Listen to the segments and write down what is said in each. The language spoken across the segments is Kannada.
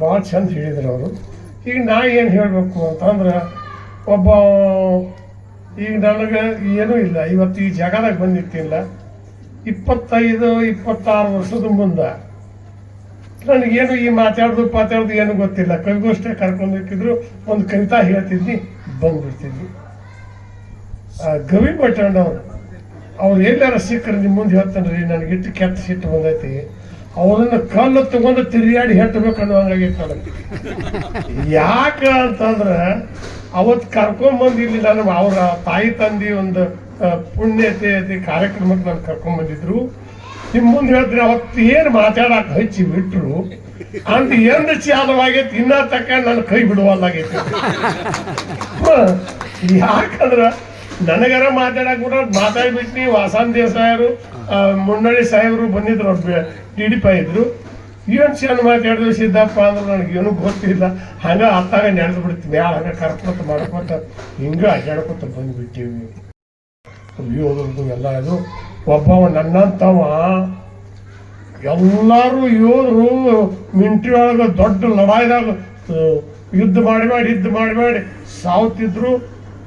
ಭಾಳ ಚಂದ ಹೇಳಿದ್ರು ಅವರು. ಈಗ ನಾ ಏನು ಹೇಳಬೇಕು ಅಂತಂದ್ರೆ ಒಬ್ಬ, ಈಗ ನನಗೆ ಏನೂ ಇಲ್ಲ. ಇವತ್ತು ಈ ಜಗದಾಗ ಬಂದಿತ್ತಿಲ್ಲ ಇಪ್ಪತ್ತೈದು, ಇಪ್ಪತ್ತಾರು ವರ್ಷದ ಮುಂದೆ ನನಗೇನು ಈ ಮಾತಾಡೋದು, ಪಾತಾಡೋದು ಏನು ಗೊತ್ತಿಲ್ಲ. ಕವಿಗೋಷ್ಠಿ ಕರ್ಕೊಂಡೋಗಿದ್ರು ಒಂದು ಕವಿತಾ ಹೇಳ್ತಿದ್ನಿ, ಬಂದ್ಬಿಡ್ತಿದ್ವಿ. ಗವಿ ಭಟ್ಟಣ್ಣ ಅವರು ಎಲ್ಲಾರ ಸಿಕ್ಕರೆ ನಿಮ್ಮ ಮುಂದೆ ಹೇಳ್ತಾನೆ ರೀ ನನಗೆ ಇಟ್ಟು ಕೆಟ್ಟ ಸಿಟ್ಟು ಬಂದೈತಿ. ಅವರನ್ನ ಕಲ್ಲು ತಗೊಂಡು ತಿರುಗಾಡಿ ಹೆಟ್ಟಬೇಕು ಅನ್ನೋ ಹಂಗಾಗಿತ್ತು ನನಗೆ ಯಾಕೆ ಅಂತಂದ್ರೆ ಅವತ್ತು ಕರ್ಕೊಂಬಂದು ಇಲ್ಲಿ ನಾನು ಅವರ ತಾಯಿ ತಂದಿ ಒಂದು ಪುಣ್ಯತೆ ಕಾರ್ಯಕ್ರಮಕ್ಕೆ ನಾನು ಕರ್ಕೊಂಬಂದಿದ್ರು. ನಿಮ್ಮ ಮುಂದೆ ಹೇಳಿದ್ರೆ ಅವತ್ತು ಏನು ಮಾತಾಡಕ್ಕೆ ಹಚ್ಚಿ ಬಿಟ್ರು ಅಂತ ಏನು ಚಾಲವಾಗೈತಿ, ಇನ್ನ ತಕ್ಕ ನನ್ನ ಕೈ ಬಿಡುವಲ್ಲಾಗೈತಿ. ಯಾಕಂದ್ರೆ ನನಗರ ಮಾತಾಡಕ್ ಬಿಟ್ರೆ ಮಾತಾಡ್ಬಿಟ್ಟು ವಾಸನ್ ದೇಸಾಯರು ಮುನ್ನಳ್ಳಿ ಸಾಹೇಬರು ಬಂದಿದ್ರು ಡಿ ಪಿ ಇದ್ರು. ಏನ್ ಚೆಂದ ಮಾತಾಡಿದ್ರು ಸಿದ್ದಪ್ಪ ಅಂದ್ರೆ ನನಗೆ ಏನು ಗೊತ್ತಿಲ್ಲ. ಹಂಗೆ ಅತ್ತಾಗ ನಡೆದು ಬಿಡ್ತೀನಿ. ಮ್ಯಾಲ ಹಂಗ ಕರ್ಕೊತ ಮಾಡ್ಕೊತ ಹಿಂಗ ಅಡ್ಡಾಡ್ಕೊತ ಬಂದ್ಬಿಟ್ಟಿವಿ. ಯೋಧರದ್ದು ಎಲ್ಲ ಇದು. ಒಬ್ಬವ ನನ್ನಂತವ ಎಲ್ಲರೂ ಯೋಧರು ಮಿಂಟ್ರಿ ಒಳಗೆ ದೊಡ್ಡ ಲಡಾಯಿದಾಗ ಯುದ್ಧ ಮಾಡಿ ಮಾಡಿ, ಯುದ್ಧ ಮಾಡಿ ಮಾಡಿ ಸಾವುತ್ತಿದ್ರು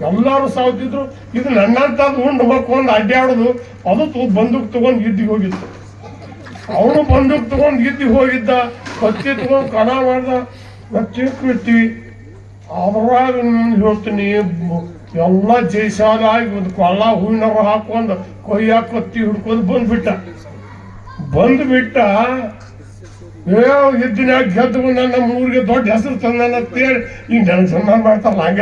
ಎಲ್ಲರೂ ಸಾವುತ್ತಿದ್ರು ಇದು ನನ್ನಂತ ಉಂಡು ಮಕ್ಕೊಂಡು ಅಡ್ಡಾಡೋದು ಅದು ಬಂದೂಕ್ ತಗೊಂಡು ಯುದ್ಧಿಗೆ ಹೋಗಿತ್ತು. ಅವನು ಬಂದೂಕ್ ತಗೊಂಡ್ ಗಿದ್ದಿ ಹೋಗಿದ್ದ ಕತ್ತಿ ತಗೊಂಡು ಕಣ ಮಾಡ್ದ ಬಿಡ್ತೀವಿ ಅದ್ರಾಗ ಹೇಳ್ತೀನಿ ಎಲ್ಲ ಜೈಸಾಲ ಆಗಿ ಒಂದು ಕೊಲ್ಲ ಹೂವಿನ ಹಾಕೊಂಡು ಕೊಯ್ಯ ಕತ್ತಿ ಹಿಡ್ಕೊಂಡು ಬಂದ್ಬಿಟ್ಟ. ಬಂದ್ಬಿಟ್ಟ, ಏ ಇದ್ದಿನಾಗ ಗೆದ್ದು ನನ್ನ ಊರಿಗೆ ದೊಡ್ಡ ಹೆಸರು ತಂದ ಅಂತೇಳಿ ಈಗ ನನಗೆ ಸನ್ಮಾನ ಮಾಡ್ತಾರಲ್ಲ ಹಂಗ?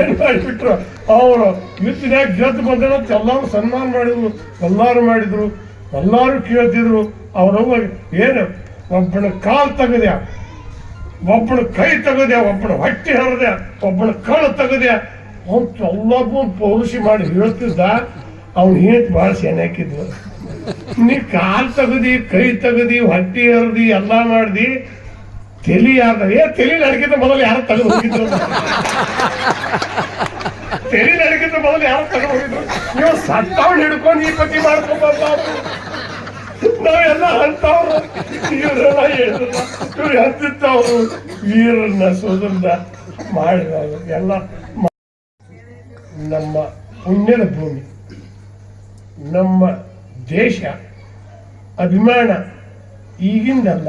ಏನ್ ಮಾಡಿಬಿಟ್ರು? ಅವರು ಇದ್ದಿನಾಗ ಗೆದ್ದು ಬಂದ ಎಲ್ಲಾರು ಸನ್ಮಾನ ಮಾಡಿದ್ರು, ಎಲ್ಲಾರು ಮಾಡಿದ್ರು. ಎಲ್ಲಾರು ಕೇಳ್ತಿದ್ರು ಅವನೊಬ್ಬ ಏನು, ಒಬ್ಬಳ ಕಾಲು ತೆಗದ್ಯಾ ಒಬ್ಬಳ ಕೈ ತೆಗದ್ಯಾ ಒಬ್ಬಳ ಹೊಟ್ಟೆ ಹರಿದೆ ಒಬ್ಬಳ ಕಳು ತಗದ್ಯ ಅಂತ ಎಲ್ಲಕ್ಕೂ ಪೌರುಷಿ ಮಾಡಿ ಹೇಳ್ತಿದ್ದ ಅವ್ನು ಹೇತ್ ಭಾಳ ಹಾಕಿದ್ವು ನೀ ಕಾಲು ತೆಗದಿ, ಕೈ ತೆಗದಿ, ಹೊಟ್ಟೆ ಹರಿದಿ ಎಲ್ಲ ಮಾಡ್ದಿ, ತಲೆ ಯಾರ್ದ? ಏ, ತಲೆ ನಡಕಿಂತ ಮೊದಲು ಯಾರು ತೆಗೆದು ಹೋಗಿದ್ರು ತಲಿ ನಡಕಿಂತ ಮೊದಲು ಯಾರು ತೆಗೆದು ಹೋಗಿದ್ರು ನೀವು ಸತ್ತವಳು ಹಿಡ್ಕೊಂಡು ಈ ಪತಿ ಮಾಡ್ಕೊಂಬಂದ ನಾವೆಲ್ಲ ಅಂತವ್ರು ಇವರೆಲ್ಲ ಹೇಳಿದ್ರು. ವೀರನ್ನ ಸೋದರನ್ನ ಮಾಡಿದವರು ಎಲ್ಲ ನಮ್ಮ ಪುಣ್ಯದ ಭೂಮಿ. ನಮ್ಮ ದೇಶ. ಅಭಿಮಾನ. ಈಗಿಂದಲ್ಲ.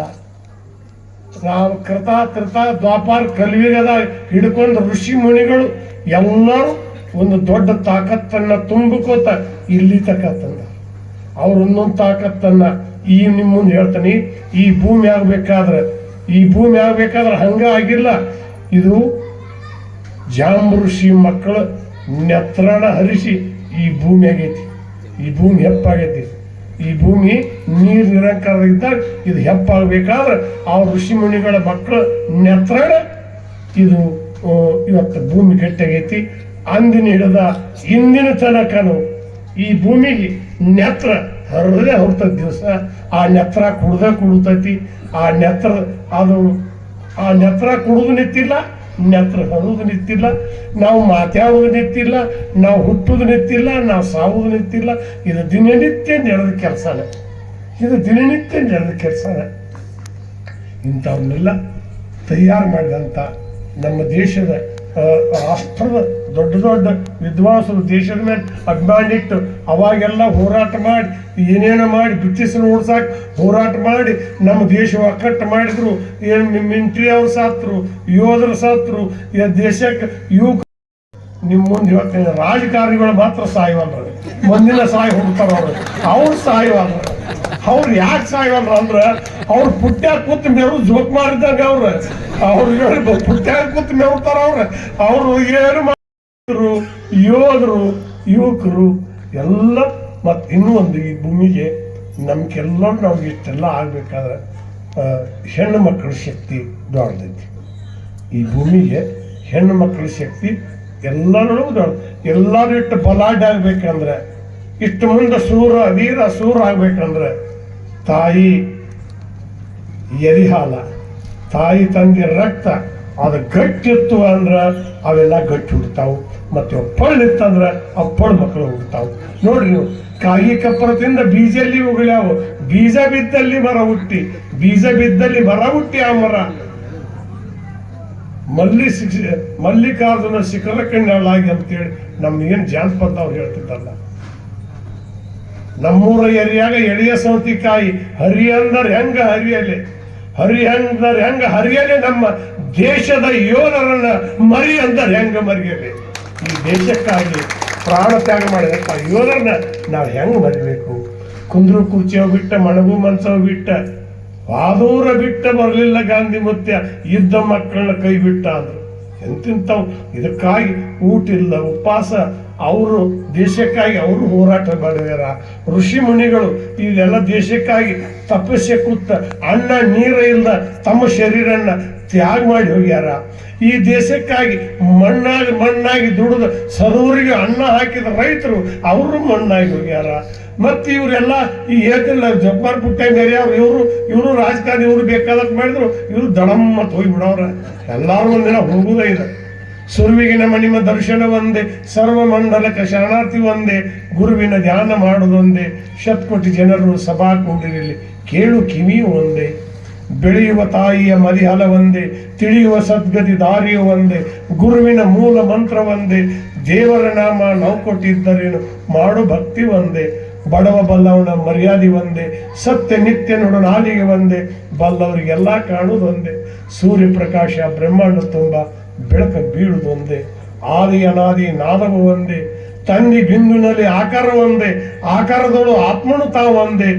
ನಾವು ಕೃತ ಕೃತ ದ್ವಾಪಾರ ಕಲ್ವಿಗದ ಹಿಡ್ಕೊಂಡು ಋಷಿ ಮುನಿಗಳು ಎಲ್ಲರೂ ಒಂದು ದೊಡ್ಡ ತಾಕತ್ತನ್ನ ತುಂಬಿಕೋತ ಇಲ್ಲಿ ತಕ ತಂದ. ಅವ್ರ ಒಂದೊಂದು ತಾಕತ್ತನ್ನ ಈ ನಿಮ್ಮ ಮುಂದೆ ಹೇಳ್ತಾನೆ, ಈ ಭೂಮಿ ಆಗ್ಬೇಕಾದ್ರೆ, ಈ ಭೂಮಿ ಆಗ್ಬೇಕಾದ್ರೆ ಹಂಗ ಆಗಿಲ್ಲ. ಇದು ಜಾಂಬೃಷಿ ಮಕ್ಕಳು ನೆತ್ರಣ ಹರಿಸಿ ಈ ಭೂಮಿ ಆಗೈತಿ. ಈ ಭೂಮಿ ಹೆಪ್ಪಾಗೈತಿ. ಈ ಭೂಮಿ ನೀರು ನಿರಂಕಾರದಿದ್ದಾಗ ಇದು ಹೆಪ್ಪಾಗಬೇಕಾದ್ರೆ ಆ ಋಷಿ ಮುನಿಗಳ ಮಕ್ಕಳು ನೆತ್ರಣ, ಇದು ಇವತ್ತು ಭೂಮಿ ಗಟ್ಟಿಯಾಗೈತಿ. ಅಂದಿನ ಹಿಡದ ಇಂದಿನ ತನಕನು ಈ ಭೂಮಿಗೆ ನೆತ್ರ ಹರಿದೇ ಹೊರ್ತದ ದಿವಸ. ಆ ನೆತ್ರ ಕುಡ್ದ ಕುಡ್ತೈತಿ. ಆ ನೆತ್ರ ಅದು ಆ ನೆತ್ರ ಕುಡಿದು ನಿಂತಿಲ್ಲ, ನೆತ್ರ ಹರಿದು ನಿಂತಿಲ್ಲ. ನಾವು ಮಾತಾಡೋದು ನಿಂತಿಲ್ಲ, ನಾವು ಹುಟ್ಟುದು ನಿಂತಿಲ್ಲ, ನಾವು ಸಾವುದು ನಿಂತಿಲ್ಲ. ಇದು ದಿನನಿತ್ಯ ನಡೆದ ಕೆಲಸನೇ. ಇದು ದಿನನಿತ್ಯ ನಡೆದ ಕೆಲಸನೇ. ಇಂಥವನ್ನೆಲ್ಲ ತಯಾರು ಮಾಡಿದಂಥ ನಮ್ಮ ದೇಶದ ರಾಷ್ಟ್ರದ ದೊಡ್ಡ ದೊಡ್ಡ ವಿದ್ವಾಂಸರು ದೇಶದ ಮೇಲೆ ಅಭಿಮಾನ ಇಟ್ಟು ಅವಾಗೆಲ್ಲ ಹೋರಾಟ ಮಾಡಿ, ಏನೇನೋ ಮಾಡಿ, ಬ್ರಿಟಿಷರು ಓಡಿಸಾಕ ಹೋರಾಟ ಮಾಡಿ, ನಮ್ಮ ದೇಶ ಒಕ್ಕಟ್ಟು ಮಾಡಿದ್ರು, ಏನು ಮಿಂಟ್ರಿ ಅವ್ರು ಸಾತ್ರು, ಯೋಧರು ಸಾತ್ರು ದೇಶಕ್ಕೆ ಯುವಕ ನಿಮ್ಮ ಮುಂದೆ ಹೇಳ್ತೇನೆ ರಾಜಕಾರಣಿಗಳು ಮಾತ್ರ ಸಾಯವಲ್ರು. ಮುಂದಿನ ಸಾಯಿ ಹುಡ್ತಾರ ಅವರು. ಅವ್ರು ಸಾಯವಲ್ರು. ಅವ್ರು ಯಾಕೆ ಸಾಯವಲ್ರು ಅಂದ್ರೆ, ಅವ್ರು ಪುಟ್ಯಾಗ ಕೂತ್ ಮೇರು ಜೋಕ್ ಮಾಡಿದಾಗ ಅವ್ರು. ಅವ್ರು ಪುಟ್ಟ್ಯಾಗ ಕೂತ್ ಮೇವ್ತಾರ ಅವ್ರು. ಅವ್ರು ಏನು ಯೋಧರು ಯುವಕರು ಎಲ್ಲ ಮತ್ತು ಇನ್ನೂ ಒಂದು ಈ ಭೂಮಿಗೆ ನಮ್ಗೆಲ್ಲ ನಾವು ಇಷ್ಟೆಲ್ಲ ಆಗ್ಬೇಕಾದ್ರೆ ಹೆಣ್ಣು ಮಕ್ಕಳ ಶಕ್ತಿ ದೊಡ್ಡದೈತಿ. ಈ ಭೂಮಿಗೆ ಹೆಣ್ಣು ಮಕ್ಕಳ ಶಕ್ತಿ ಎಲ್ಲರೂ ದೊಡ್ಡ ಎಲ್ಲರೂ ಇಟ್ಟು ಬಲಾಢ್ಯ ಆಗ್ಬೇಕಂದ್ರೆ, ಇಷ್ಟು ಮುಂದೆ ಸೂರ, ವೀರ ಸೂರ ಆಗ್ಬೇಕಂದ್ರೆ, ತಾಯಿ ಎರಿಹಾಲ, ತಾಯಿ ತಂದೆ ರಕ್ತ ಅದು ಗಟ್ಟಿತ್ತು ಅಂದ್ರೆ ಅವೆಲ್ಲ ಗಟ್ಟಿ ಹುಡ್ತಾವು. ಮತ್ತೆ ಪಳ್ಳಿತ್ತಂದ್ರೆ ಅವು ಪಳ್ ಮಕ್ಕಳು ಹುಡ್ತಾವು. ನೋಡ್ರಿ ನೀವು ಕಾಯಿ ಕಪ್ಪರದಿಂದ ಬೀಜ ಅಲ್ಲಿ ಉಗುಳ್ಯಾವು? ಬೀಜ ಬಿದ್ದಲ್ಲಿ ಮರ ಹುಟ್ಟಿ. ಬೀಜ ಬಿದ್ದಲ್ಲಿ ಮರ ಹುಟ್ಟಿ ಆ ಮರ. ಮಲ್ಲಿ ಮಲ್ಲಿಕಾರ್ಜುನ ಶಿಖರ ಕಣ್ಣಾಗಿ ಅಂತೇಳಿ ನಮ್ಗೇನು ಜಾನಪದ ಅವ್ರು ಹೇಳ್ತಿದ್ದಲ್ಲ. ನಮ್ಮೂರ ಎರಿಯಾಗ ಎಳೆಯ ಸೌತಿಕಾಯಿ, ಹರಿ ಅಂದ್ರೆ ಹೆಂಗ ಹರಿಯಲೆ? ಹರಿ ಅಂದರ್ ಹೆಂಗ ಹರಿಯಲಿ ನಮ್ಮ ದೇಶದ ಯೋಧರನ್ನ ಮರಿ ಅಂದ್ರೆ ಹೆಂಗ ಮರಿಯಲಿ? ಈ ದೇಶಕ್ಕಾಗಿ ಪ್ರಾಣ ತ್ಯಾಗ ಮಾಡಿದಂಥ ಯೋಧರನ್ನ ನಾವು ಹೆಂಗ್ ಮರಿಬೇಕು? ಕುಂದ್ರು ಕುರ್ಚಿಯವ್ ಬಿಟ್ಟ ಮಣಗು ಮನ್ಸವ್ ಬಿಟ್ಟ ವಾದೂರ ಬಿಟ್ಟ ಬರಲಿಲ್ಲ ಗಾಂಧಿ ಮುತ್ಯ, ಇದ್ದ ಮಕ್ಕಳನ್ನ ಕೈ ಬಿಟ್ಟ ಅಂದ್ರು. ಇದಕ್ಕಾಗಿ ಊಟ ಇಲ್ಲ, ಉಪವಾಸ ಅವರು ದೇಶಕ್ಕಾಗಿ ಅವರು ಹೋರಾಟ ಮಾಡಿದಾರ. ಋಷಿ ಮುನಿಗಳು ಇದೆಲ್ಲ ದೇಶಕ್ಕಾಗಿ ತಪಸ್ಸೆ ಕೂತ ಅನ್ನ ನೀರ ಇಲ್ಲದ ತಮ್ಮ ಶರೀರನ್ನ ತ್ಯಾಗ ಮಾಡಿ ಹೋಗ್ಯಾರ. ಈ ದೇಶಕ್ಕಾಗಿ ಮಣ್ಣಾಗಿ ಮಣ್ಣಾಗಿ ದುಡಿದು ಸರೋರಿಗೆ ಅನ್ನ ಹಾಕಿದ ರೈತರು ಅವರು ಮಣ್ಣಾಗಿ ಹೋಗ್ಯಾರ. ಮತ್ತೆ ಇವರೆಲ್ಲ ಈ ಏತಿಲ್ಲ ಜಬ್ಬಾರ್ ಪುಟ್ಟ ಬೇರೆ ಅವ್ರು ಇವರು ಇವರು ರಾಜಕಾರಣಿ, ಇವರು ಬೇಕಾದಕ್ಕೆ ಮಾಡಿದ್ರು, ಇವರು ದಡಮ್ ಮತ್ತು ಹೋಗ್ಬಿಡವ್ರ. ಎಲ್ಲಾರು ಒಂದಿನ ಹೋಗುದೇ ಇದೆ. ಸುರುವಿಗಿನ ಮಣಿಮ ದರ್ಶನ ಒಂದೇ, ಸರ್ವ ಮಂಡಲಕ ಶರಣಾರ್ಥಿ ಒಂದೇ, ಗುರುವಿನ ಧ್ಯಾನ ಮಾಡುವುದೊಂದೇ ಶತ್ಕೋಟಿ ಜನರು ಸಭಾ ಕೂಡಿರಲಿ ಕೇಳು ಕಿವಿಯು ಒಂದೇ. ಬೆಳೆಯುವ ತಾಯಿಯ ಮರಿಹಲ ಒಂದೇ, ತಿಳಿಯುವ ಸದ್ಗತಿ ದಾರಿಯು ಒಂದೇ, ಗುರುವಿನ ಮೂಲ ಮಂತ್ರ ಒಂದೇ, ದೇವರ ನಾಮ ನಾವು ಕೊಟ್ಟಿದ್ದರೇನು ಮಾಡು ಭಕ್ತಿ ಒಂದೇ. ಬಡವ ಬಲ್ಲವನ ಮರ್ಯಾದೆ ಒಂದೇ, ಸತ್ಯ ನಿತ್ಯ ನೋಡು ನಾಲಿಗೆ ಒಂದೇ, ಬಲ್ಲವರಿಗೆಲ್ಲ ಕಾಣುವುದೊಂದೇ ಸೂರ್ಯ ಪ್ರಕಾಶ ಬ್ರಹ್ಮಾಂಡ ತುಂಬ ಬೆಳಕ ಬೀಳುವುದು ಒಂದೇ, ಆದಿ ಅನಾದಿ ನಾದವು ಒಂದೇ ತಂದಿ ಬಿಂದುನಲ್ಲಿ ಆಕಾರ ಒಂದೇ ಆಕಾರದಳು ಆತ್ಮನು ತಾವು ಒಂದೇ,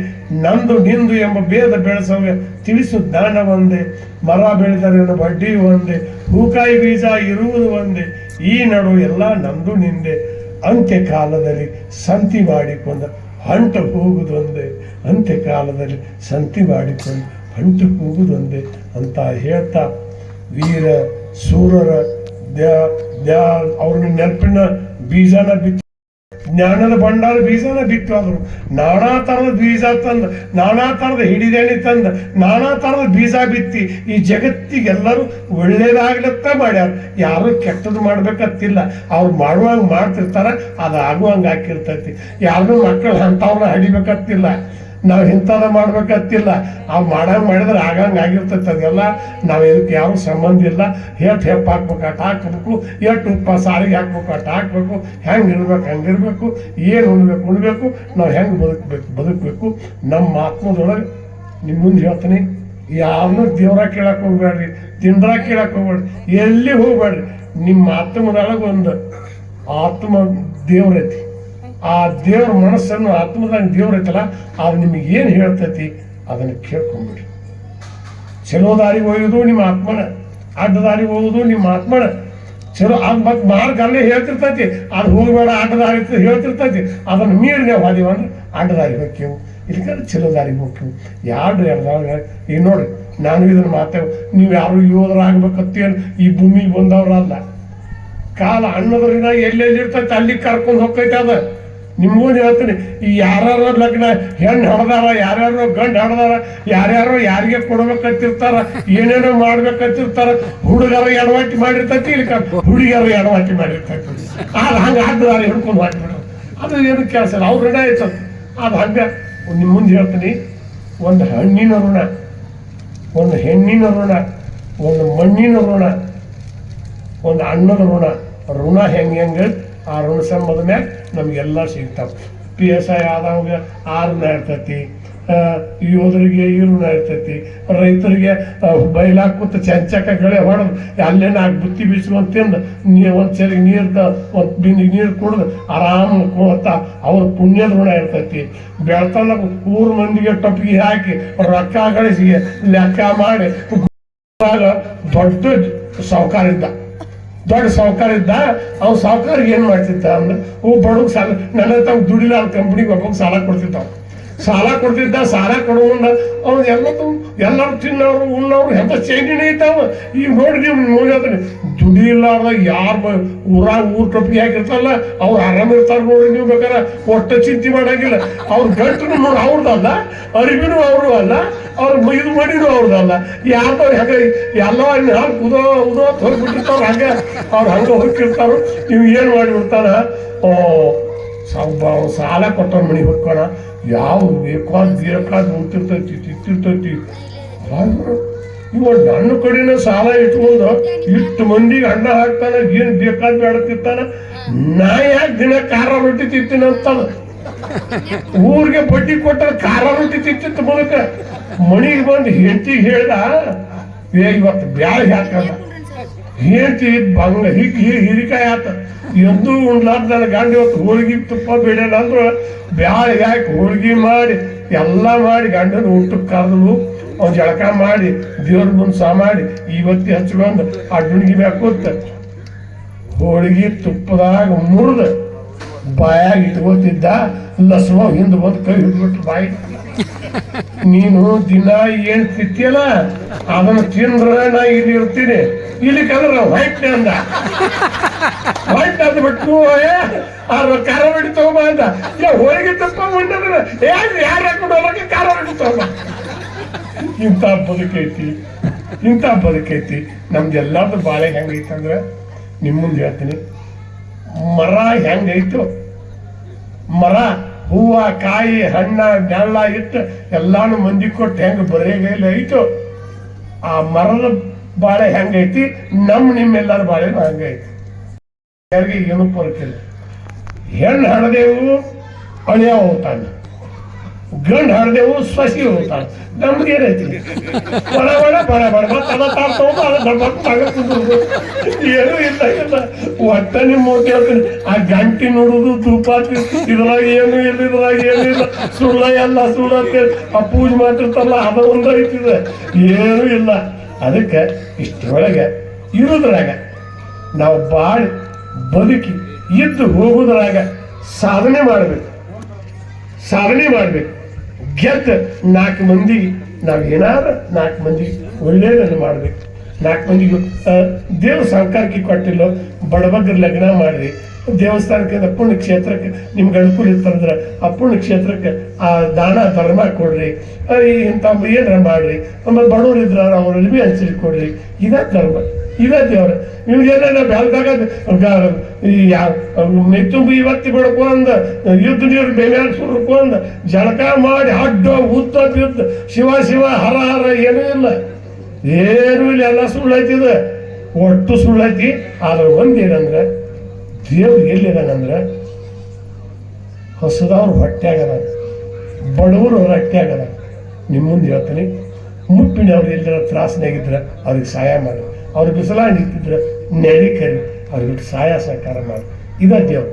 ನಂದು ನಿಂದು ಎಂಬ ಭೇದ ಬೆಳೆಸವೆ ತಿಳಿಸು ದಾನ ಒಂದೇ, ಮರ ಬೆಳೆದರೆ ಬಡ್ಡಿ ಒಂದೇ, ಹೂಕಾಯಿ ಬೀಜ ಇರುವುದು ಒಂದೇ, ಈ ನಡು ಎಲ್ಲ ನಂದು ನಿಂದೆ ಅಂತ್ಯ ಕಾಲದಲ್ಲಿ ಸಂತಿ ಮಾಡಿಕೊಂಡ ಹಂಟು ಹೋಗುದೊಂದೇ ಅಂತ್ಯ ಕಾಲದಲ್ಲಿ ಸಂತಿ ಮಾಡಿಕೊಂಡು ಹಂಟು ಹೋಗುದೊಂದೇ ಅಂತ ಹೇಳ್ತಾ ವೀರ ಸೂರರ ಅವ್ರ ನೆನಪಿನ ಬೀಜನ ಬಿತ್ತು. ಜ್ಞಾನದ ಭಂಡಾರ ಬೀಜನ ಬಿತ್ತುವಾದ್ರು ನಾನಾ ತರದ ಬೀಜ ತಂದು, ನಾನಾ ತರದ ಹಿಡಿದೇಣಿ ತಂದ, ನಾನಾ ತರದ ಬೀಜ ಬಿತ್ತಿ ಈ ಜಗತ್ತಿಗೆಲ್ಲರೂ ಒಳ್ಳೇದಾಗ್ಲತ್ತ ಮಾಡ್ಯಾರ. ಯಾರು ಕೆಟ್ಟದ್ದು ಮಾಡ್ಬೇಕತ್ತಿಲ್ಲ. ಅವ್ರು ಮಾಡುವಂಗ ಮಾಡ್ತಿರ್ತಾರ ಅದು ಆಗುವಂಗ ಹಾಕಿರ್ತೈತಿ ಯಾರನ್ನೂ ಮಕ್ಕಳು ಅಂಥವ್ರನ್ನ ಹಡಿಬೇಕತ್ತಿಲ್ಲ. ನಾವು ಇಂಥದ ಮಾಡ್ಬೇಕತ್ತಿಲ್ಲ ಆ ಮಾಡ, ಮಾಡಿದ್ರೆ ಆಗಂಗೆ ಆಗಿರ್ತೈತೆ ಅದೆಲ್ಲ. ನಾವು ಇದಕ್ಕೆ ಯಾವ ಸಂಬಂಧ ಇಲ್ಲ. ಎಷ್ಟು ಹೆಪ್ಪ ಹಾಕ್ಬೇಕು ಅಟ್ ಹಾಕ್ಬೇಕು. ಎಷ್ಟು ಉಪ್ಪ, ಸಾರಿಗೆ ಹಾಕ್ಬೇಕು ಅಟ್ ಹಾಕ್ಬೇಕು. ಹೆಂಗೆ ಇರ್ಬೇಕು ಹಂಗಿರ್ಬೇಕು ಏನು ಉಣ್ಬೇಕು ಉಣ್ಬೇಕು. ನಾವು ಹೆಂಗೆ ಬದುಕಬೇಕು ಬದುಕಬೇಕು. ನಮ್ಮ ಆತ್ಮದೊಳಗೆ ನಿಮ್ಮ ಮುಂದೆ ಹೇಳ್ತೀನಿ. ಯಾವನ್ನೂ ದೇವ್ರ ಕೇಳಕ್ಕೆ ಹೋಗ್ಬೇಡ್ರಿ. ತಿಂದ್ರ ಕೇಳಕ್ ಹೋಗ್ಬೇಡ್ರಿ. ಎಲ್ಲಿ ಹೋಗ್ಬೇಡ್ರಿ. ನಿಮ್ಮ ಆತ್ಮದೊಳಗೆ ಒಂದು ಆತ್ಮ ದೇವ್ರೈತಿ. ಆ ದೇವ್ರ ಮನಸ್ಸನ್ನು ಆತ್ಮದಾಗ ದೇವ್ರ ಐತಲ್ಲ ಅದು ನಿಮಗೆ ಏನು ಹೇಳ್ತೈತಿ? ಅದನ್ನು ಕೇಳ್ಕೊಂಬಿಡಿ ಚಲೋ ದಾರಿಗೆ ಒಯ್ಯೋದು ನಿಮ್ಮ ಆತ್ಮನ, ಅಡ್ಡ ದಾರಿಗೆ ಹೋಗೋದು ನಿಮ್ಮ ಆತ್ಮನ. ಚಲೋ ಅದು ಮತ್ತೆ ಮಾರ್ಗ ಅಲ್ಲೇ ಹೇಳ್ತಿರ್ತೈತಿ. ಅದು ಹೋಗಬೇಡ, ಅಡ್ಡ ದಾರಿ ಹೇಳ್ತಿರ್ತೈತಿ. ಅದನ್ನು ಮೀರಿ ನಾವು ಹಾದಿವ ಅಂದ್ರೆ ಅಡ್ಡ ದಾರಿ ಹೋಗ್ಯವು. ಇಲ್ಲಿಕಂದ್ರೆ ಚಲೋ ದಾರಿಗೆ ಹೋಗ್ಯವು. ಯಾರು ಎರಡು ಈಗ ನೋಡ್ರಿ, ನಾನು ಇದನ್ನು ಮಾತೇವೆ, ನೀವು ಯಾರು ಯೋಧರ ಆಗ್ಬೇಕತ್ತೇನ್? ಈ ಭೂಮಿಗೆ ಬಂದವ್ರಲ್ಲ. ಕಾಲ ಅನ್ನೋದ್ರಿಂದ ಎಲ್ಲೆಲ್ಲಿ ಇರ್ತೈತೆ, ಅಲ್ಲಿ ಕರ್ಕೊಂಡು ಹೋಗ್ತೈತೆ ಅದ. ನಿಮ್ಗೂ ಹೇಳ್ತೀನಿ, ಈ ಯಾರ್ಯಾರೋ ಲಗ್ನ, ಹೆಣ್ಣು ಹೊಡೆದಾರ, ಯಾರ್ಯಾರೋ ಗಂಡು ಹೊಡೆದಾರ, ಯಾರ್ಯಾರೋ ಯಾರಿಗೆ ಕೊಡ್ಬೇಕಂತಿರ್ತಾರ, ಏನೇನೋ ಮಾಡ್ಬೇಕಂತಿರ್ತಾರ, ಹುಡುಗರ ಎಡವಾಟಿ ಮಾಡಿರ್ತೈತಿ ಇಲ್ಲಿ ಹುಡುಗಿಯರು ಎಡವಾಟಿ ಮಾಡಿರ್ತೈತಿ. ಅದು ಹಂಗೆ ಹಾಕಿದಾರ ಹಿಡ್ಕೊಂಡು ಮಾಡಿಬಿಡೋ ಅದು ಏನು ಕೆಲಸ ಇಲ್ಲ, ಅವ್ರ ಋಣ ಆಯ್ತು. ಅದು ಹಂಗೆ ನಿಮ್ಮ ಮುಂದೆ ಹೇಳ್ತೀನಿ, ಒಂದು ಹಣ್ಣಿನ ಋಣ, ಒಂದು ಹೆಣ್ಣಿನ ಋಣ, ಒಂದು ಮಣ್ಣಿನ ಋಣ, ಒಂದು ಅಣ್ಣದ ಋಣ. ಋಣ ಹೆಂಗೆ ಹೆಂಗೆ? ಆ ಋಣ ಸಂಬಂಧ ಮ್ಯಾಗ ನಮಗೆಲ್ಲ ಸಿಗ್ತಾವೆ. ಪಿ ಎಸ್ ಐ ಆದವಾಗ ಆ ಋಣ ಇರ್ತೈತಿ ಯೋಧರಿಗೆ ಈ ಋಣ ಇರ್ತೈತಿ, ರೈತರಿಗೆ ಬೈಲಾಕ್ ಕೂತು ಚಂಚಕ ಗಳೆ ಹೊಡೆದು ಅಲ್ಲೇ ನಾಲ್ಕು ಬುತ್ತಿ ಬೀಸ್ಕೊಂಡು ತಿಂದು ನೀ ಒಂದು ಸರಿ ನೀರ್ದ ಒಂದು ಬಿಂದಿಗೆ ನೀರು ಕುಡ್ದು ಆರಾಮ ಕೊಡ್ತಾ ಅವ್ರ ಪುಣ್ಯದ ಋಣ ಇರ್ತೈತಿ. ಬೆಳ್ತಾನ ಊರು ಮಂದಿಗೆ ಟೊಪ್ಪಿಗೆ ಹಾಕಿ ರೊಕ್ಕ ಗಳಿಸಿ ಲೆಕ್ಕ ಮಾಡಿ ದೊಡ್ಡ ಸಾವುಕಾರ ಇದ್ದ. ದೊಡ್ಡ ಸಾವುಕಾರ ಇದ್ದ, ಅವ್ ಸಾಹುಕಾರ ಏನ್ ಮಾಡ್ತಿದ್ದ ಅಂದ್ರೆ, ಓ ಬಡಗ್ ಸಾಲ ನನ್ನ ತಾವ್ ದುಡಿಲ ಕಂಪ್ನಿಗೆ ಒಬ್ಬಗ್ ಸಾಲ ಕೊಡ್ತಿದ್ದ ಸಾಲ ಕೊಡ್ತಿದ್ದ, ಸಾಲ ಕೊಡುವಂದ ಅವ್ನು ಎಲ್ಲದೂ ಎಲ್ಲರೂ ತಿನ್ನೋರು ಉಣ್ಣವ್ರು ಎಂತ ಚೇಂಜಿನೇ ಇದ್ದಾವ? ಈಗ ನೋಡಿ ನೀವು ದುಡಿ ಇಲ್ಲಾರ್ದ ಯಾರು ಊರಾಗ ಊರ್ ಟೊಪ್ಪಿಗೆ ಹಾಕಿರ್ತಾರಲ್ಲ, ಅವ್ರು ಆರಾಮ ಇರ್ತಾರ ನೋಡಿ ನೀವು ಬೇಕಾರೆ. ಒಟ್ಟ ಚಿಂತೆ ಮಾಡಂಗಿಲ್ಲ. ಅವ್ರ ಗಂಟು ನೋಡಿ ಅವ್ರದ್ದಲ್ಲ ಅರಿವಿನೂ ಅವರು ಅಲ್ಲ, ಅವ್ರ ಇದು ಮಾಡಿನೂ ಅವ್ರದ್ದಲ್ಲ ಯಾರ್ದವ್ರು ಹೆಂಗ ಎಲ್ಲ ಹಾಗೆ ಕುದೋ, ಉದೋ ತೋರ್ಬಿಟ್ಟಿರ್ತಾರ ಹಂಗೆ, ಅವ್ರು ಹಂಗೆ ಹೋಗಿರ್ತಾರ ನೀವು ಏನು ಮಾಡಿಬಿಡ್ತಾರ ಓ ಸಾಲ ಕೊಟ್ಟವ್ರ ಮನೆಗೆ ಹೊಕ್ಕೋಣ ಯಾವ್ದು ಬೇಕಾದ ಬೇಕಾದ ಉಂಟಿರ್ತೈತಿ ತಿತ್ತಿರ್ತೈತಿ ಇವ ನನ್ನ ಕಡೆನ ಸಾಲ ಇಟ್ಕೊಂಡು ಇಷ್ಟು ಮಂದಿಗೆ ಅಣ್ಣ ಹಾಕ್ತಾನ, ಏನ್ ಬೇಕಾದ ಬೇಡ ನಾ ಯಾಕೆ ದಿನ ಖಾರ ರೊಟ್ಟಿ ತಿತ್ತಿನ ಅಂತಾನ ಊರಿಗೆ ಬಡ್ಡಿ ಕೊಟ್ಟ ಖಾರ ರೊಟ್ಟಿ ತಿಂತಿತ್ತು ಮೂಲಕ ಮಣಿಗೆ ಬಂದು ಹೆಂಡತಿಗೆ ಹೇಳ್ದ ಇವತ್ತು ಬ್ಯಾಳೆ ಹಾಕಲ್ಲ. ಹೇಳ್ತಿ ಬಂಗ ಹಿಗ್ ಹಿರಿಕಾಯಿ ಆತ. ಎಂದೂ ಉಣ್ಲಾರ್ದಲ್ಲ ಗಂಡ ಇವತ್ತು ಹೋಳ್ಗಿ ತುಪ್ಪ ಬೇಡಲ್ಲ ಅಂದ್ರೆ ಬ್ಯಾಳೆ ಹಾಕಿ ಹೋಳ್ಗಿ ಮಾಡಿ, ಎಲ್ಲ ಮಾಡಿ ಗಂಡನ ಊಟಕ್ಕೆ ಕರೆದು ಅವ್ನು ಜಳಕ ಮಾಡಿ, ದೇವ್ರ ಮುಂದೆ ಸಹ ಮಾಡಿ ಇವತ್ತಿ ಹಚ್ಕೊಂಡು ಆ ಡುಣ್ಗಿ ಮ್ಯಾಗ ಕೂತ ಹೋಳಿಗೆ ತುಪ್ಪದಾಗ ಮುರಿದ ಬಾಯಾಗ ಇಟ್ಕೋತಿದ್ದ ಲಸ್ವ ಹಿಂದೆ ಬಂದು ಕೈ ಹಿಡ್ಬಿಟ್ಟು ಬಾಯಿ. ನೀನು ದಿನ ಏನ್ ತಿಂತಿಯಲ್ಲ? ಅದನ್ನ ತಿಂದ್ರ ನಾ ಇಲ್ಲಿ ಇರ್ತೀನಿ. ಇಲ್ಲಿ ಕಲರ್ ವೈಟ್ ಅಂದ. ವೈಟ್ ಅದು ಬಿಟ್ಟು ಅವ್ರ ಖಾರ ರೊಟ್ಟಿ ತಗೊಂಬ ಅಂದ. ಹೋಳಿಗೆ ತುಪ್ಪ ಉಂಡ್ರ ಯಾರು ಯಾರು ಹಾಕೊಂಡು ಹೋಗಕ್ಕೆ ಖಾರ ತಗೊಂಬ. ಇಂಥ ಬದುಕೈತಿ. ಇಂಥ ಬದುಕೈತಿ. ನಮ್ದೆಲ್ಲದು ಬಾಳೆ ಹೆಂಗೈತಂದ್ರೆ ನಿಮ್ಮ ಮುಂದೆ ಹೇಳ್ತೀನಿ. ಮರ ಹೆಂಗೈತು, ಮರ ಹೂವ, ಕಾಯಿ, ಹಣ್ಣ ಬೆಳ್ಳ ಇಟ್ಟು ಎಲ್ಲಾನು ಮಂದಿ ಕೊಟ್ಟು ಹೆಂಗ ಬರೆಗೈಲಿ ಐತು, ಆ ಮರದ ಬಾಳೆ ಹೆಂಗೈತಿ ನಮ್ಮ ನಿಮ್ಮೆಲ್ಲರ ಬಾಳೆ ಹಂಗೈತಿ ಯಾರಿಗೆ ಏನು ಪರಕಿಲ್ಲ. ಹೆಣ್ಣು ಹಣದೇವು ಅಳಿಯ ಹೋಗ್ತಾನೆ ಗಂಡು ಹಡ್ದೆವು, ಸಸಿ ಹೋಗ್ತಾಳೆ. ನಮ್ದು ಏನೈತಿ? ಬಡ ಬಡ ಬಡ ಬಡ. ತಾರ್ ತಗೊಂಡು ಏನೂ ಇಲ್ಲ ಇಲ್ಲ. ನಿಮ್ಮ ಹೇಳ್ತೀನಿ. ಆ ಗಂಟಿ ನೋಡುದು ಧೂಪ ಇದ್ರಾಗ ಏನು ಇಲ್ಲ ಇದ್ರಾಗ ಏನು ಇಲ್ಲ. ಸುಳ್ಳ ಎಲ್ಲ ಸುಳ್ಳ ಅಂತೇಳಿ ಆ ಪೂಜೆ ಮಾಡ್ತಿರ್ತಲ್ಲ ಅದ ಒಂದು ಐತಿದೆ ಏನೂ ಇಲ್ಲ. ಅದಕ್ಕೆ ಇಷ್ಟರೊಳಗೆ ಇರೋದ್ರಾಗ ನಾವು ಬಾಳಿ ಬದುಕಿ ಇದ್ದು ಹೋಗುದ್ರಾಗ ಸಾಧನೆ ಮಾಡಬೇಕು. ಸಾಧನೆ ಮಾಡ್ಬೇಕು. ಗೆದ್ದ ನಾಲ್ಕು ಮಂದಿ ನಾವು ಏನಾರ ನಾಲ್ಕು ಮಂದಿ ಒಳ್ಳೇದನ್ನು ಮಾಡ್ಬೇಕು. ನಾಲ್ಕು ಮಂದಿಗೂ ದೇವ್ರ ಸಹಕಾರಕ್ಕೆ ಕೊಟ್ಟಿಲ್ಲೋ ಬಡಬಗ್ಗರ ಲಗ್ನ ಮಾಡ್ರಿ ದೇವಸ್ಥಾನಕ್ಕೆ ಪುಣ್ಯ ಕ್ಷೇತ್ರಕ್ಕೆ ನಿಮ್ಗೆ ಅನುಕೂಲ ಇತ್ತಂದ್ರೆ ಆ ಪುಣ್ಯ ಕ್ಷೇತ್ರಕ್ಕೆ ಆ ದಾನ ಧರ್ಮ ಕೊಡ್ರಿ. ಇಂಥ ಏನಾರ ಮಾಡ್ರಿ. ಆಮೇಲೆ ಬಡವರು ಇದ್ರ ಅವ್ರ ಬಿ ಹಂಚಿ ಕೊಡ್ರಿ. ಇದೇ ಧರ್ಮ. ಇದ ದೇವ್ರ. ನಿಮ್ಗೆಲ್ಲ ಬೆಳ್ದಾಗ ಈ ಮೆತ್ತುಂಬು ಇವತ್ತಿ ಬಿಡಕು ಅಂದ ಯುದ್ಧ ನೀರು ಮೇಲೆ ಸುರಕು ಅಂದ ಜಳಕ ಮಾಡಿ ಅಡ್ಡ ಉತ್ತ ಯುದ್ಧ ಶಿವ ಶಿವ ಹರ ಹರ ಏನೂ ಇಲ್ಲ. ಏನೂ ಇಲ್ಲ, ಎಲ್ಲ ಸುಳ್ಳೈತಿದ ಒಟ್ಟು ಸುಳ್ಳೈತಿ ಆದ್ರೆ ಒಂದೇನಂದ್ರೆ, ದೇವ್ರು ಎಲ್ಲಿದಾನಂದ್ರೆ, ಹೊಸದವ್ರು ಹೊಟ್ಟೆಯಾಗದ ಬಡವರು ಹೊಟ್ಟೆ ಹೊಟ್ಟೆಯಾಗದ ನಿಮ್ಮ ಮುಂದೆ ಹೇಳ್ತೀನಿ, ಮುಪ್ಪಿನವ್ರು ಎಲ್ಲರ ತ್ರಾಸನಾಗಿದ್ರೆ ಅವ್ರಿಗೆ ಸಹಾಯ ಮಾಡಿ. ಅವ್ರ ಬಿಸಿಲಾಗಿ ನಿಂತಿದ್ರೆ ನೆಳಿ ಕರಿ, ಅವ್ರಿಗೆ ಸಹಾಯ ಸಹಕಾರ ಮಾಡಿ. ಇದ ದೇವ್ರು.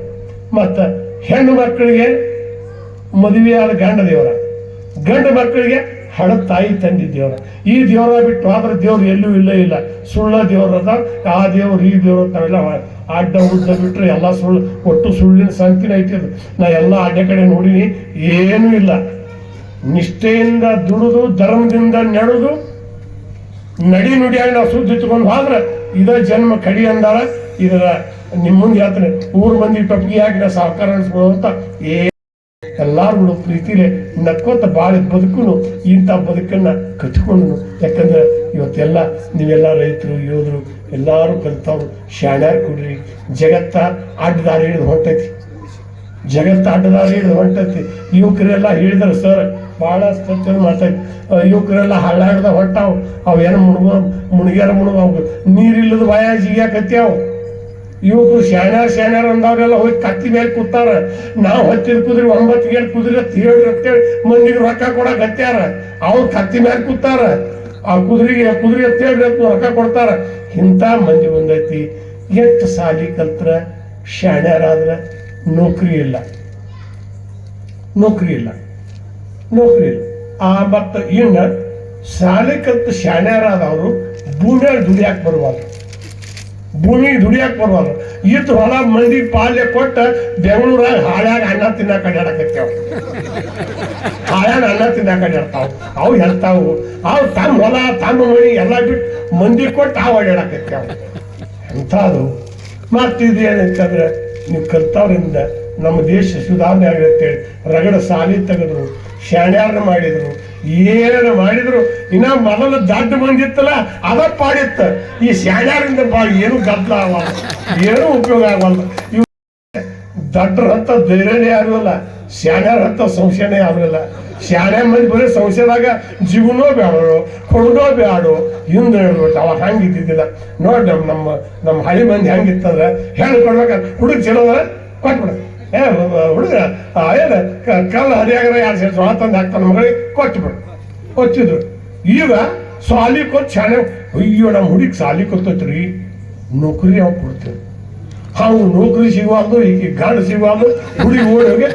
ಮತ್ತು ಹೆಣ್ಣು ಮಕ್ಕಳಿಗೆ ಮದುವೆಯಾದ ಗಂಡ ದೇವರ. ಗಂಡು ಮಕ್ಕಳಿಗೆ ಹಣ ತಾಯಿ ತಂದಿ ದೇವರ. ಈ ದೇವರ ಬಿಟ್ಟು ಆದ್ರೆ ದೇವ್ರು ಎಲ್ಲೂ ಇಲ್ಲ ಇಲ್ಲ. ಸುಳ್ಳ ದೇವ್ರದ ಆ ದೇವ್ರು, ಈ ದೇವ್ರು ತಾವೆಲ್ಲ ಅಡ್ಡ ಉಡ್ಡ ಬಿಟ್ಟರೆ ಎಲ್ಲ ಸುಳ್ಳು, ಒಟ್ಟು ಸುಳ್ಳಿನ ಸಂತಿನ ಐತಿ ಅದು. ನಾ ಎಲ್ಲ ಅಡ್ಡ ಕಡೆ ನೋಡಿನಿ, ಏನೂ ಇಲ್ಲ. ನಿಷ್ಠೆಯಿಂದ ದುಡಿದು, ಧರ್ಮದಿಂದ ನಡೆದು ನಡಿ ನುಡಿಯಾಗಿ ನಾವು ಸುದ್ದಿ ತಗೊಂಡು ಹೋದ್ರೆ ಇದ ಜನ್ಮ ಕಡಿ ಅಂದಾರ ಇದರ ನಿಮ್ಮ ಮುಂದೆ ಹೇಳ್ತಾನೆ, ಊರು ಮಂದಿ ಟೊಪ್ಪಿಗೆ ಹಾಕಿ ನಾ ಸಹಕಾರ ಅಂತ ಏ ಎಲ್ಲಾರು ಪ್ರೀತಿಲೆ ನಕ್ಕೋತ ಬಾಳಿ ಬದುಕುನು, ಇಂಥ ಬದುಕನ್ನ ಕಟ್ಕೊಂಡು ಯಾಕಂದ್ರೆ ಇವತ್ತೆಲ್ಲ ನೀವೆಲ್ಲ ರೈತರು, ಯೋಧರು, ಎಲ್ಲಾರು ಕಲಿತವ್ರು ಶಾಣ್ಯಾರ್ ಕೊಡ್ರಿ. ಜಗತ್ತ ಅಡ್ಡದಾರಿ ಹಿಡಿದು ಹೊಂಟೈತಿ. ಜಗತ್ತ ಅಡ್ಡದಾರಿ ಹಿಡಿದು ಹೊಂಟೈತಿ. ಯುವಕರೆಲ್ಲ ಹೇಳಿದ್ರು, ಸರ್ ಭಾಳ ಸ್ಟ್ರಕ್ಚರ್ ಮಾತಾಡಿ ಯುವಕರೆಲ್ಲ ಹಳ್ಳಾಡ್ದ ಹೊಟ್ಟಾವು ಅವು ಏನು ಮುಳುಗ ಮುಳುಗ್ಯಾರ ಮುಳುಗ ನೀರಿಲ್ಲದ ಬಾಯ ಜಿಗ್ಯಾಕತ್ಯಾವ. ಯುವಕರು ಶಾಣ್ಯಾರ ಶಾಣ್ಯಾರ ಅಂದವ್ರೆಲ್ಲ ಹೋಗಿ ಕತ್ತಿ ಮೇಲೆ ಕೂತಾರ. ನಾವು ಹತ್ತಿರ ಕುದ್ರಿ ಒಂಬತ್ತು ಗೇಟ್ ಕುದ್ರಿ ಹೇಳ್ರಿ ಅಂತೇಳಿ ಮಂದಿಗೆ ರೊಕ್ಕ ಕೊಡಕ್ ಹತ್ಯಾರ. ಅವ್ರು ಕತ್ತಿ ಮೇಲೆ ಕೂತಾರ. ಆ ಕುದುರೆಗೆ ಕುದುರೆ ಅಂತ ಹೇಳ್ರಿ ಅಂತ ರೊಕ್ಕ ಕೊಡ್ತಾರ. ಇಂಥ ಮಂದಿ ಬಂದೈತಿ. ಎಷ್ಟು ಸಾಲಿ ಕಲ್ತ್ರ? ಶಾಣ್ಯಾರಾದ್ರೆ ನೌಕರಿ ಇಲ್ಲ. ನೌಕರಿ ಇಲ್ಲ. ನೌಕರಿ. ಆ ಮತ್ತು ಇನ್ನು ಶಾಲೆ ಕಲ್ತು ಶಾಣ್ಯಾರಾದವರು ಭೂಮಿಯಾಗ ದುಡಿಯಾಕ ಬರುವಲ್ಲ ಭೂಮಿ ದುಡಿಯಾಕ ಬರುವಲ್ಲ ಇತ್ತು ಹೊಲ ಮಂದಿ ಪಾಲ್ಯ ಕೊಟ್ಟ ಬೆಂಗಳೂರಾಗ ಹಾಳ್ಯಾಗ ಅನ್ನ ತಿನ್ನಕ ಅಡ್ಯಾಡಕತ್ತೇವ. ಹಾಳ್ಯಾಗ ಅನ್ನ ತಿನ್ನಕ್ಕೆ ಅಡ್ಯಾಡ್ತಾವ. ಅವು ಹೇಳ್ತಾವು, ಅವು ತಮ್ಮ ಹೊಲ ತಮ್ಮ ಮನಿ ಎಲ್ಲ ಬಿಟ್ಟು ಮಂದಿ ಕೊಟ್ಟು ಅವು ಅಡ್ಯಾಡಕತ್ತೇವ. ಎಂಥದು ಮತ್ತಿದು ಏನಂತಂದ್ರೆ ನೀವು ಕಲ್ತವ್ರಿಂದ ನಮ್ಮ ದೇಶ ಸುಧಾರಣೆ ಆಗಿರುತ್ತೆ ರಗಡ ಸಾಲಿ ತೆಗೆದ್ರು. ಶಾಣ್ಯಾರ ಮಾಡಿದ್ರು ಏನು ಮಾಡಿದ್ರು, ಇನ್ನ ಮೊದಲು ದಡ್ಡ ಬಂದಿತ್ತಲ್ಲ, ಅದ ಪಾಡಿತ್ತ. ಈ ಶಾಣ್ಯಾರಿಂದ ಬಾ ಏನು ಗದ್ದಲ ಆಗಲ್ಲ ಏನು ಉಪಯೋಗ ಆಗಲ್ಲ ಇವ್ ದಡ್ಡರ ಹತ್ತ ಧೈರ್ಯನೇ ಆಗಲ್ಲ ಶಾಣ್ಯಾರ ಹತ್ತ ಸಂಶಯನೇ ಆಗಲಿಲ್ಲ ಶಾಣೆ ಮಂದಿ ಬರೀ ಸಂಶಯದಾಗ ಜೀವನೋ ಬೇಡೋ ಕೊಡೋ ಬೇಡೋ ಹಿಂದೆ ಹೇಳ್ಬಿಟ್ಟು ಅವಾಗ ಹಂಗೆ ಇದ್ದಿದ್ದಿಲ್ಲ. ನೋಡಿ ನಮ್ಮ ನಮ್ಮ ನಮ್ಮ ಹಳಿ ಮಂದಿ ಹೆಂಗಿತ್ತಂದ್ರೆ ಹೇಳಿ ಕೊಡ್ಬೇಕು ಹುಡುಗ ಚಲೋದ್ರ ಕೊಟ್ಬಿಡ. ಏ ಹುಡುಗ ಏನು ಕಲ್ಲು ಹರಿಯಾಗರ ಯಾರು ಸೇರಿ ಸೊಳ ತಂದು ಹಾಕ್ತಾನೆ ಮಗಳಿಗೆ ಕೊಟ್ಬಿಡು ಕೊಚ್ಚಿದ್ರು. ಈಗ ಸಾಲಿ ಕೊಟ್ಟು ಶಾಣೆ ಅಯ್ಯೋ ನಮ್ಮ ಹುಡುಗಿ ಸಾಲಿ ಕೊತ್ತೈತ್ರಿ. ನೌಕರಿ ಅವ್ ಕೊಡ್ತೀವಿ ಹಾವು ನೌಕರಿ ಸಿಗುವಂದು ಈಗ ಗಂಡು ಸಿಗುವಂದು ಹುಡುಗಿ ಓಡೋಗೆ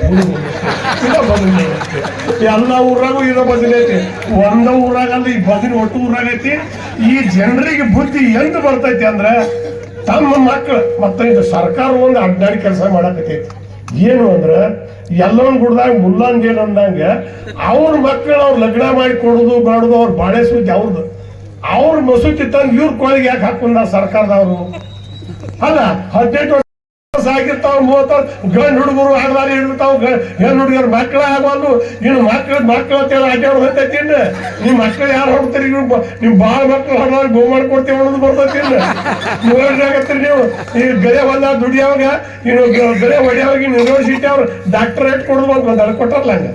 ಬದಲಿ ಎಲ್ಲ ಊರಾಗೂ ಇದ ಬದಲೈತಿ ಒಂದ ಊರಾಗಲ್ಲ ಈ ಬದಲಿ ಒಟ್ಟು ಊರಾಗೈತಿ ಈ ಜನರಿಗೆ ಬುದ್ಧಿ ಎಂತ ಬರ್ತೈತಿ ಅಂದ್ರೆ, ತಮ್ಮ ಮಕ್ಕಳು ಮತ್ತೆ ಇದು ಸರ್ಕಾರ ಒಂದು ಅಡ್ಡಾಡಿ ಕೆಲಸ ಮಾಡಕತ್ತೈತಿ. ಏನು ಅಂದ್ರೆ ಎಲ್ಲವನ್ ಗುಡ್ದಾಗ ಮುಲ್ಲಂಗೆ ಅಂದಂಗೆ, ಅವ್ರ ಮಕ್ಕಳು ಅವ್ರ ಲಗ್ನ ಮಾಡಿ ಕೊಡುದು, ಮಾಡೋದು ಅವ್ರ ಬಾಳೆ ಸುದ್ದಿ ಅವ್ರದ್ದು ಅವ್ರ ಮಸೂತಿ ತಂದು ಇವ್ರ ಕೊಳಿಗೆ ಯಾಕೆ ಹಾಕೊಂಡ ಸರ್ಕಾರದವರು? ಅಲ್ಲ, ಹದಿನೆಂಟು ಆಗಿರ್ತಾವ ಮೂವತ್ತಾರು, ಗಂಡು ಹುಡುಗರು ಆಗಲಾರಿ ಹಿಡಿತಾವ ಹೆಣ್ಣು ಹುಡುಗರು ಮಕ್ಕಳ ಆಗವಲ್ಲು ಇನ್ನು ಮಕ್ಕಳು ಮಕ್ಕಳು ಅಂತ ಹೇಳಿ ನಿಮ್ಮ ಮಕ್ಕಳು ಯಾರು ಹೊಡ್ತೀರಿ ನೀವು ಬಾಳ ಮಕ್ಕಳು ಹೊಡೋರು ಬಹು ಮಾಡ್ಕೊಡ್ತೀವಿ ಅನ್ನೋದು ಬರ್ತೈತಿ ಆಗತ್ತೀರಿ ನೀವು. ಈ ಗಳೆ ಹೊಲ ದುಡಿಯಾವಾಗ ಇನ್ನು ಗ- ಗಳೆ ಹೊಡಿಯೋವಾಗ ಯೂನಿವರ್ಸಿಟಿ ಅವ್ರು ಡಾಕ್ಟರೇಟ್ ಕೊಡೋದು ಅಂತ ಬಂದ ಕೊಟ್ಟಾರಲ್ಲ ಹಂಗ.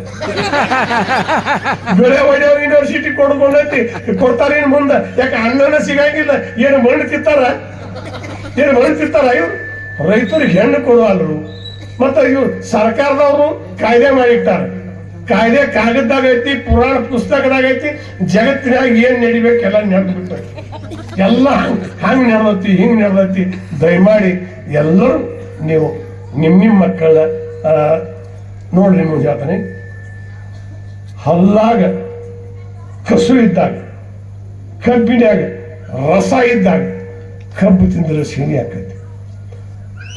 ಬೆಳೆ ಹೊಡೆಯಾವಾಗ ಯೂನಿವರ್ಸಿಟಿ ಕೊಡೋದು ಬಂದೈತಿ ಕೊಡ್ತಾರೆ ಮುಂದೆ. ಯಾಕೆ ಅಣ್ಣನ ಸಿಗಂಗಿಲ್ಲ. ಏನು ಮಣ್ಣು ತಿಂತಾರ? ಏನು ಮಣ್ಣು ತಿಂತಾರ ಇವ್ರು? ರೈತರಿಗೆ ಹೆಣ್ಣು ಕೊಡುವಲ್ರು. ಮತ್ತೆ ಇವ್ರು ಸರ್ಕಾರದವರು ಕಾಯ್ದೆ ಮಾಡಿಟ್ಟಾರ ಕಾಯ್ದೆ ಕಾಗದದಾಗ ಐತಿ, ಪುರಾಣ ಪುಸ್ತಕದಾಗ ಐತಿ ಜಗತ್ತಿನಾಗ ಏನ್ ನಡಿಬೇಕೆಲ್ಲ ನಡೆದು ಬಿಟ್ಟೈತಿ ಎಲ್ಲ ಹಂಗ್ ನಡೆದೈತಿ, ಹಿಂಗ್ ನಡೆದೈತಿ. ದಯಮಾಡಿ ಎಲ್ಲರೂ ನೀವು ನಿಮ್ ನಿಮ್ಮ ಮಕ್ಕಳ ನೋಡ್ರಿ ನಿಮ್ಮ ಹೇಳ್ತಾನೆ ಹಲ್ಲಾಗ, ಕಸು ಇದ್ದಾಗ ಕಬ್ಬಿನಾಗ ರಸ ಇದ್ದಾಗ, ಕಬ್ಬು ತಿಂದ್ರೆ ಸಿಹಿ ಆಕೈತಿ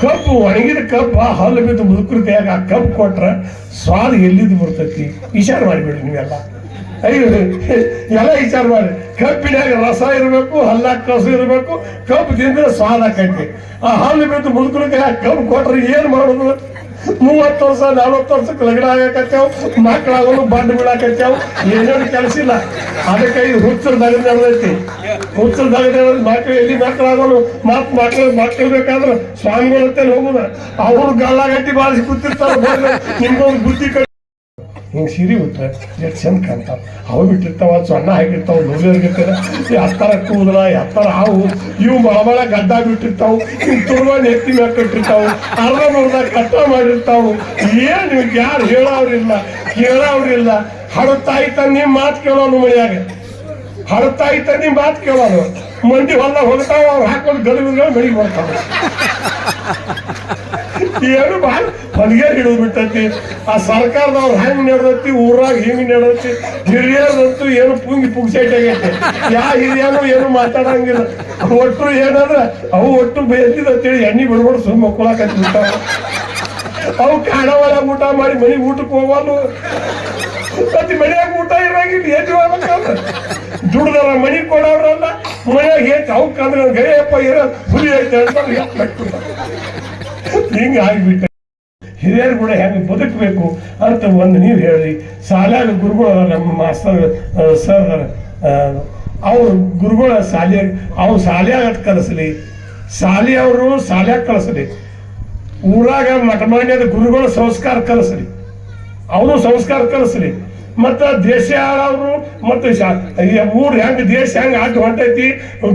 ಕಬ್ಬು ಒಣಗಿದ ಕಬ್ಬು ಹಲ್ಲು ಬಿದ್ದು ಮುದುಕರ ಕೈಯಾಗ ಆ ಕಬ್ಬು ಕೊಟ್ರ ಸ್ವಾದ ಎಲ್ಲಿದ್ದು ಬರ್ತೈತಿ? ವಿಚಾರ ಮಾಡಿಬಿಡ್ರಿ ನೀವೆಲ್ಲ. ಅಯ್ಯೋ, ಎಲ್ಲ ವಿಚಾರ ಮಾಡಿ. ಕಬ್ಬಿನಾಗ ರಸ ಇರಬೇಕು, ಹಲ್ಲಾಗ ಕಸು ಇರಬೇಕು, ಕಬ್ಬು ತಿಂದ್ರೆ ಸ್ವಾದ ಆಕೈತಿ. ಆ ಹಲ್ಲು ಬಿದ್ದು ಮುದುಕರ ಕೈಯಾಗ ಕಬ್ಬು ಕೊಟ್ರೆ ಏನು ಮಾಡೋದು? ಮೂವತ್ತು ವರ್ಷ, ನಲ್ವತ್ತು ವರ್ಷಕ್ಕೆ ಲಗ್ನ ಆಗಕತ್ತೇವ್, ಮಕ್ಕಳಾಗಲು ಬಂಡ್ ಬೀಳಾಕತ್ತೇವ್, ಏನೇನು ಕೆಲಸ ಇಲ್ಲ. ಅದಕ್ಕೆ ಇದು ಹುಚ್ಚರ ದಗದ ನಡೆದೈತಿ. ಹುಚ್ಚರ ದಗದ ಮಕ್ಕಳು ಎಲ್ಲಿ ಮಕ್ಕಳಾಗಲು? ಮತ್ ಮಕ್ಕಳು ಮಕ್ಕಳು ಬೇಕಾದ್ರೆ ಸ್ವಾಮಿಗಳ ಹೋಗುದ. ಅವ್ರು ಗಲ್ಲಾಗಟ್ಟಿ ಬಾಳಿಸಿ ಕೂತಿರ್ತಾರ. ನಿಮ್ಗೊಂದು ಬುದ್ಧಿ ಕಟ್ಟಿ ಹಿಂಗ್ ಸೀರೆ ಉಟ್ರೆ ಎಷ್ಟು ಚಂದ ಕಾಣ್ತಾವ ಅವು ಬಿಟ್ಟಿರ್ತಾವ, ಸೊಣ್ಣ ಹಾಕಿರ್ತಾವ ನೋಡಿರ್ಗಿರ್ತಾರೆ ಹತ್ತರ ಕೂದಲ ಹತ್ತರ ಹಾವು, ಇವು ಮಳಮಳ ಗಡ್ಡ ಬಿಟ್ಟಿರ್ತಾವು. ಇವು ತುರ್ವ ನೆತ್ತಿ ಮ್ಯಾಗ ಕಟ್ಟಿರ್ತಾವ. ಅರ್ಧ ಮರ್ಧ ಕಟ್ಟ ಮಾಡಿರ್ತಾವು. ಏನು ಯಾರು ಹೇಳೋರಿಲ್ಲ ಕೇಳೋರಿಲ್ಲ ಹಡತಾಯಿ ತನ್ನಿ ಮಾತು ಕೇಳೋನು ಮನೆಯಾಗ. ಹಡತಾಯಿ ತನ್ನಿ ಮಾತು ಕೇಳೋನು. ಮಂದಿ ಹೊಲ ಹೋಗ್ತಾವ ಅವ್ರು ಹಾಕೊಂಡು ಗಡಿಗಳು ಮಡಿಗೆ ಬರ್ತಾವ. ಏನು ಭಾಳ ಹೊಲಿಗೆ ಹಿಡಿದು ಬಿಟ್ಟೈತಿ. ಆ ಸರ್ಕಾರದವ್ರು ಹೆಂಗ್ ನಡೆದೈತಿ, ಊರಾಗ ಹಿಂಗ್ ನಡೆದೈತಿ ಹಿರಿಯರಂತೂ ಏನು ಪುಂಗಿ ಪುಗ್ಸೈಟ್ ಆಗೈತೆ ಯಾ ಹಿರಿಯನು ಏನು ಮಾತಾಡಂಗಿಲ್ಲ. ಒಟ್ಟು ಏನಂದ್ರ, ಅವು ಒಟ್ಟು ಬೇಸಿದಂತೇಳಿ ಎಣ್ಣೆ ಬಿಡ್ಬೋದು ಸುಮ್ಮ ಮಕ್ಕಳಾಕತ್ತಿ ಬಿಟ್ಟಾವ ಅವು ಕಾಣವಲ್ಲ ಊಟ ಮಾಡಿ ಮನೆಗೆ ಊಟಕ್ಕೆ ಹೋಗಲು ಮತ್ತೆ ಮನೆಯಾಗ ಊಟ ಇರಂಗಿಲ್ಲ ಏಜು ಮಾಡ್ಬೇಕಂದ್ರ ದುಡ್ದಾರ ಮನಿ ಕೊಡೋರಲ್ಲ ಮನೆಯಾಗ ಏನ್ ಅವ್ಕಂದ್ರೆ ಗರಿಯಪ್ಪ ಇರೋ ಹುಲಿ ಐತೆ ಅಂತ ಹಿಂಗ ಆಗಿಬಿಟ್ಟೆ? ಹಿರಿಯರು ಕೂಡ ಹೆಂಗೆ ಬದುಕಬೇಕು ಅಂತ ಒಂದು ನೀವು ಹೇಳಿ. ಶಾಲ್ಯಾಗ ಗುರುಗಳು ನಮ್ಮ ಮಾಸ್ತರ್ ಸರ್ ಅವ್ರು ಗುರುಗಳ ಶಾಲೆ ಅವ್ರು ಶಾಲ್ಯಾಗ ಕಲಿಸ್ಲಿ ಶಾಲೆಯವರು ಶಾಲ್ಯಾಗ ಕಳಿಸ್ಲಿ. ಊರಾಗ ಮಠಮಾನ್ಯದ ಗುರುಗಳ ಸಂಸ್ಕಾರ ಕಲಿಸ್ಲಿ ಅವನು ಸಂಸ್ಕಾರ ಕಲಿಸ್ಲಿ ಮತ್ತು ದೇಶ ಅವರು, ಮತ್ತು ಊರು ಹೆಂಗೆ, ದೇಶ ಹೆಂಗ್ ಆಟ ಹೊಂಟೈತಿ,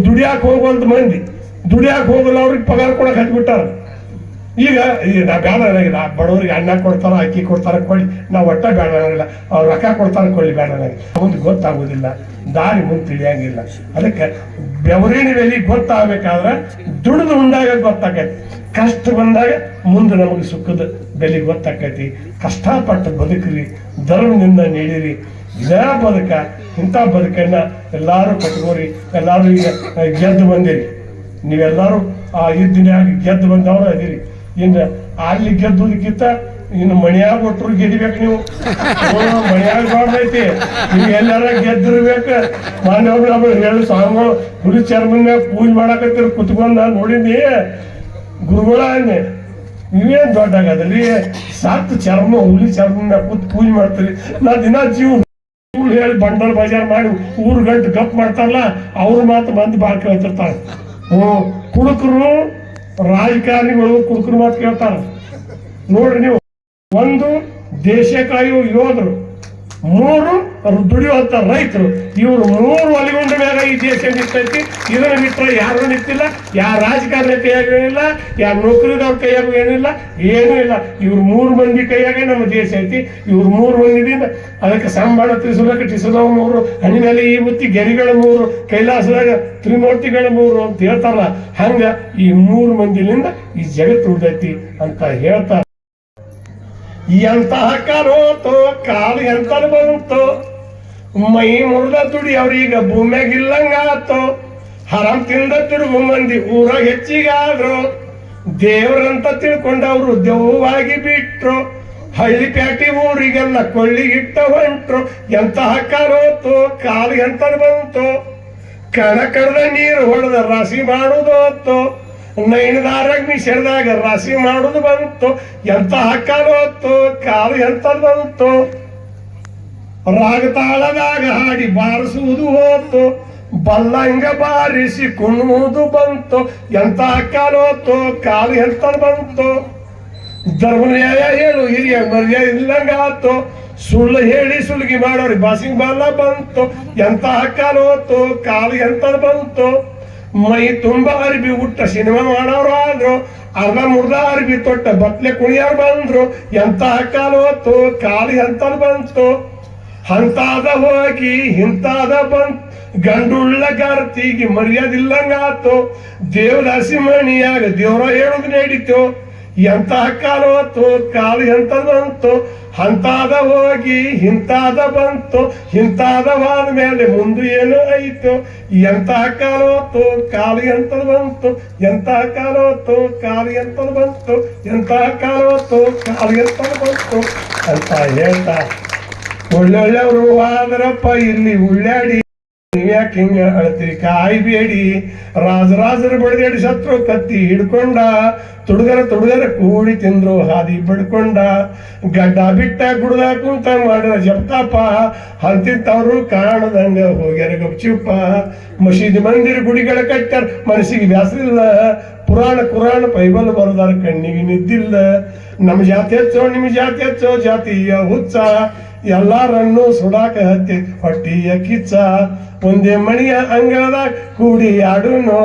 ದುಡಿಯಾಕ ಹೋಗುವಂತ ಮಂದಿ. ದುಡಿಯಾಕ ಹೋಗಲ್ಲ, ಅವ್ರಿಗೆ ಪಗಾರ ಕೊಡಕ್ಕೆ ಹತ್ಬಿಟ್ಟಾರ. ಈಗ ನಾ ಬೇಡ ನನಗೆ ನಾ ಬಡವರಿಗೆ ಅನ್ನ ಕೊಡ್ತಾರ, ಅಕ್ಕಿ ಕೊಡ್ತಾರ, ಕೊಳ್ಳಿ. ನಾವು ಒಟ್ಟ ಬೇಡ ಅನ್ನಂಗಿಲ್ಲ ಅವ್ರು ರೊಕ್ಕ ಕೊಡ್ತಾರ, ಕೊಳ್ಳಿ ಬೇಡ ನನಗೆ ಮುಂದೆ ಗೊತ್ತಾಗೋದಿಲ್ಲ. ದಾರಿ ಮುಂದೆ ತಿಳಿಯಂಗಿಲ್ಲ. ಅದಕ್ಕೆ ಬೆವರಿನ ಬೆಲೆ ಗೊತ್ತಾಗಬೇಕಾದ್ರೆ ದುಡಿದು ಉಂಡಾಗ ಗೊತ್ತಾಕೈತಿ. ಕಷ್ಟ ಬಂದಾಗ ಮುಂದೆ ನಮಗೆ ಸುಖದ ಬೆಲೆ ಗೊತ್ತಾಕೈತಿ. ಕಷ್ಟಪಟ್ಟು ಬದುಕ್ರಿ, ಧರ್ಮದಿಂದ ನೀಡಿರಿ. ಇದೇ ಬದುಕ, ಇಂಥ ಬದುಕನ್ನ ಎಲ್ಲರೂ ಕಟ್ಕೋರಿ ಎಲ್ಲಾರು ಈಗ ಗೆದ್ದು ಬಂದಿರಿ. ನೀವೆಲ್ಲರೂ ಆ ಯುದ್ಧನ್ಯಾಗ ಗೆದ್ದು ಬಂದವರು ಅದಿರಿ ಇನ್ನು ಅಲ್ಲಿ ಗೆದ್ದುದಕ್ಕಿಂತ ಇನ್ನು ಮಣಿಯಾಗ ಒಟ್ಟರು ಗೆದಿಬೇಕು ನೀವು? ಮಣಿಯಾಗ ಬಾಡ್ದೈತಿ ನೀವು ಎಲ್ಲಾರ ಗೆದ್ದಿರ್ಬೇಕು. ಮಾನ್ಯವ್ರು ನಮಗೆ ಹೇಳು, ಸ್ವಾಮಿಗಳು ಹುಲಿ ಚರ್ಮನ್ ಮ್ಯಾಗ ಪೂಜೆ ಮಾಡಕತ್ತಿರ್, ಕುತ್ಕೊಂಡ್ ನಾನು ನೋಡಿದ್ನಿ ಗುರುಗಳ ಅಂದೆ ನೀವೇನ್ ದೊಡ್ಡ ಆಗದ್ರಿ ಸತ್ ಚರ್ಮ, ಹುಲಿ ಚರ್ಮ ಮ್ಯಾಗ ಕೂತ್ ಪೂಜೆ ಮಾಡ್ತೀರಿ. ನಾ ದಿನ ಜೀವ ಹೇಳಿ ಬಂಡಲ್ ಬಜಾರ್ ಮಾಡಿ ಊರು ಗಂಟು ಗಪ್ ಮಾಡ್ತಾರಲ್ಲ, ಅವ್ರ ಮಾತು ಬಂದು ಬಾಳ್ ಕೇಳ್ತಿರ್ತಾರೆ. ಹ್ಞೂ ಕುಡುಕರು ರಾಜಕಾರಣಿಗಳು ಕುಡುಕರು ಮಾತು ಕೇಳ್ತಾರ. ನೋಡ್ರಿ ನೀವು ಒಂದು ದೇಶಕ್ಕಾಗಿ ಯೋಧರು ಮೂರು ದುಡಿಯುವಂತ ರೈತರು. ಇವರು ಮೂರು ಒಲಿಗೊಂಡ ಮ್ಯಾಗ ಈ ದೇಶ ನಿಂತೈತಿ. ಇದನ್ನ ಬಿಟ್ಟರೆ ಯಾರು ನಿಂತಿಲ್ಲ. ಯಾರ ರಾಜಕಾರಣ ಕೈಯಾಗೂ ಏನಿಲ್ಲ. ಯಾರ ನೌಕರಿದವ್ರ ಕೈಯಾಗೂ ಏನಿಲ್ಲ. ಏನೂ ಇಲ್ಲ. ಇವ್ರು ಮೂರು ಮಂದಿ ಕೈಯಾಗೆ ನಮ್ಮ ದೇಶ ಐತಿ. ಇವ್ರು ಮೂರು ಮಂದಿದಿಂದ ಅದಕ್ಕೆ ಸಂಬಳ ತಿಳಿಸೋದಕ್ಕೆ ಟಿಸೋದವ ಮೂರು, ಹಣ್ಣಿನಲ್ಲಿ ಈ ಬುತ್ತಿ ಗೆರಿಗಳ ಮೂರು, ಕೈಲಾಸದಾಗ ತ್ರಿಮೂರ್ತಿಗಳ ಮೂರು ಅಂತ ಹೇಳ್ತಾರಲ್ಲ, ಹಂಗ ಈ ಮೂರು ಮಂದಿಲಿಂದ ಈ ಜಗತ್ತು ಉಳಿದೈತಿ ಅಂತ ಹೇಳ್ತಾರೆ. ಎಂತಹ ಕರೋತು ಕಾಲು ಎಂತ ಬಂತು ಮೈ ಮುರಿದ ದುಡಿ ಅವ್ರೀಗ ಭೂಮ್ಯಾಗ ಇಲ್ಲಂಗಾತು, ಹರಂ ತಿಂದ ತಿರುಗು ಮಂದಿ ಊರ ಹೆಚ್ಚಿಗಾದ್ರು, ದೇವ್ರಂತ ತಿಳ್ಕೊಂಡವ್ರು ದೆವ್ವಾಗಿ ಬಿಟ್ರು, ಹಳ್ಳಿ ಪ್ಯಾಟಿ ಊರಿಗೆಲ್ಲ ಕೊಳ್ಳಿಗಿಟ್ಟ ಹೊಂಟ್ರು ಎಂತಹ ಕರೋತು ಕಾಲು ಎಂತ ಬಂತು ಕಣ ಕಡದ ನೀರು ಹೊಡೆದ ರಾಶಿ ಮಾಡುದು ಹೊತ್ತು ನೈನದಾರಗ್ನಿ ಸೆಳೆದಾಗ ರಾಶಿ ಮಾಡುದು ಬಂತು. ಎಂತ ಹಾಕಾಲು ಹೊತ್ತು, ಕಾಲು ಎಂತದ್ ಬಂತು. ರಾಗತಾಳದಾಗ ಹಾಡಿ ಬಾರಿಸುವುದು ಹೋತು. ಬಲ್ಲಂಗ ಬಾರಿಸಿ ಕುಣ್ಣುವುದು ಬಂತು. ಎಂತ ಹಾಕಾಲು ಹೊತ್ತು, ಕಾಲು ಎಂತದ್ ಬಂತು. ಧರ್ಮ ನ್ಯಾಯ ಹೇಳು, ಹಿರಿಯ ಮರ್ಯಾದ ಇಲ್ಲಂಗ ಆತು ಸುಳ್ಳು ಹೇಳಿ ಸುಳ್ಗಿ ಮಾಡೋರಿ ಬಾಸಿಂಗ್ ಬಲ್ಲ ಬಂತು. ಎಂತ ಕಾಲು ಹೊತ್ತು, ಕಾಲು ಎಂತ ಬಂತು. ಮೈ ತುಂಬ ಅರ್ಬಿ ಹುಟ್ಟ ಸಿನಿಮಾ ಮಾಡೋರು ಆದ್ರು, ಅರ್ಧ ಮುರ್ದ ಅರ್ಬಿ ತೊಟ್ಟ ಬತ್ಲೆ ಕುಣಿಯೋರು ಬಂದ್ರು, ಎಂತ ಕಾಲು ಹೊತ್ತು, ಕಾಲು ಎಂತದ್ ಬಂತು. ಅಂತಾದ ಹೋಗಿ, ಹಿಂತಾದ ಬಂತ್ ಗಂಡುಳ್ಳ ಗಾರ್ತಿಗೆ ಮರ್ಯಾದಿಲ್ಲಂಗಾತು. ದೇವದಾಸಿ ಮಣಿಯಾಗ ದೇವ್ರ ಹೇಳುದು ನಡೀತು. ಎಂತ ಕಾಲ ಹೊತ್ತು ಕಾಲು ಬಂತು ಹಂತಾದ ಹೋಗಿ ಹಿಂತಾದ ಬಂತು ಹಿಂತಾದವಾದ ಮೇಲೆ ಮುಂದೆ ಏನು ಆಯಿತು ಎಂತಹ ಕಾಲ ಹೊತ್ತು ಕಾಲು ಎಂತ ಬಂತು ಎಂತಹ ಕಾಲ ಹೊತ್ತು ಕಾಲು ಎಂತ ಬಂತು ಎಂತಹ ಕಾಲ ಹೊತ್ತು ಕಾಲು ಎಂತ ಬಂತು, ಅಂತ ಹೇಳ್ತಾ. ಒಳ್ಳೊಳ್ಳೆಯವರು ಆದ್ರಪ್ಪ, ಇಲ್ಲಿ ಉಳ್ಳಾಡಿ ನೀವ್ಯಾಕೆ ಹಿಂಗ ಅಳ್ತೀರಿ ಕಾಯ್ಬೇಡಿ ರಾಜರಾಜರು ಬಡದೇಡಿ ಶತ್ರು ಕತ್ತಿ ಹಿಡ್ಕೊಂಡ. ತುಡುಗರ ತುಡುಗರ ಕೂಡಿ ತಿಂದ್ರು ಹಾದಿ ಬಿಡ್ಕೊಂಡ. ಗಡ್ಡ ಬಿಟ್ಟ ಗುಡ್ದ ಕುಂತ ಮಾಡಿದ ಜಪ್ತಾಪ ಅಂತಿಂತವ್ರು ಕಾಣದಂಗ ಹೋಗ್ಯಾರ ಗಪ್ಚಿಪ್ಪ. ಮಸೀದಿ ಮಂದಿರ ಗುಡಿಗಳ ಕಟ್ಟಾರ ಮನಸ್ಸಿಗೆ ಬ್ಯಾಸರಿಲ್ಲ. ಪುರಾಣ ಕುರಾಣ ಬೈಬಲ್ ಬರದಾರ, ಕಣ್ಣಿಗೆ ನಿದ್ದಿಲ್ಲ. ನಮ್ಮ ಜಾತಿ ಹೆಚ್ಚೋ ನಿಮ್ಮ ಜಾತಿ ಹೆಚ್ಚೋ, ಜಾತಿಯ ಹುಚ್ಚ. ಎಲ್ಲಾರನ್ನು ಸುಡಾಕ ಹತ್ತಿ, ಹೊಟ್ಟಿಯ ಕಿಚ್ಚ ಒಂದೇ ಮಣಿಯ ಅಂಗಳದಾಗ ಕೂಡಿ ಆಡುನು.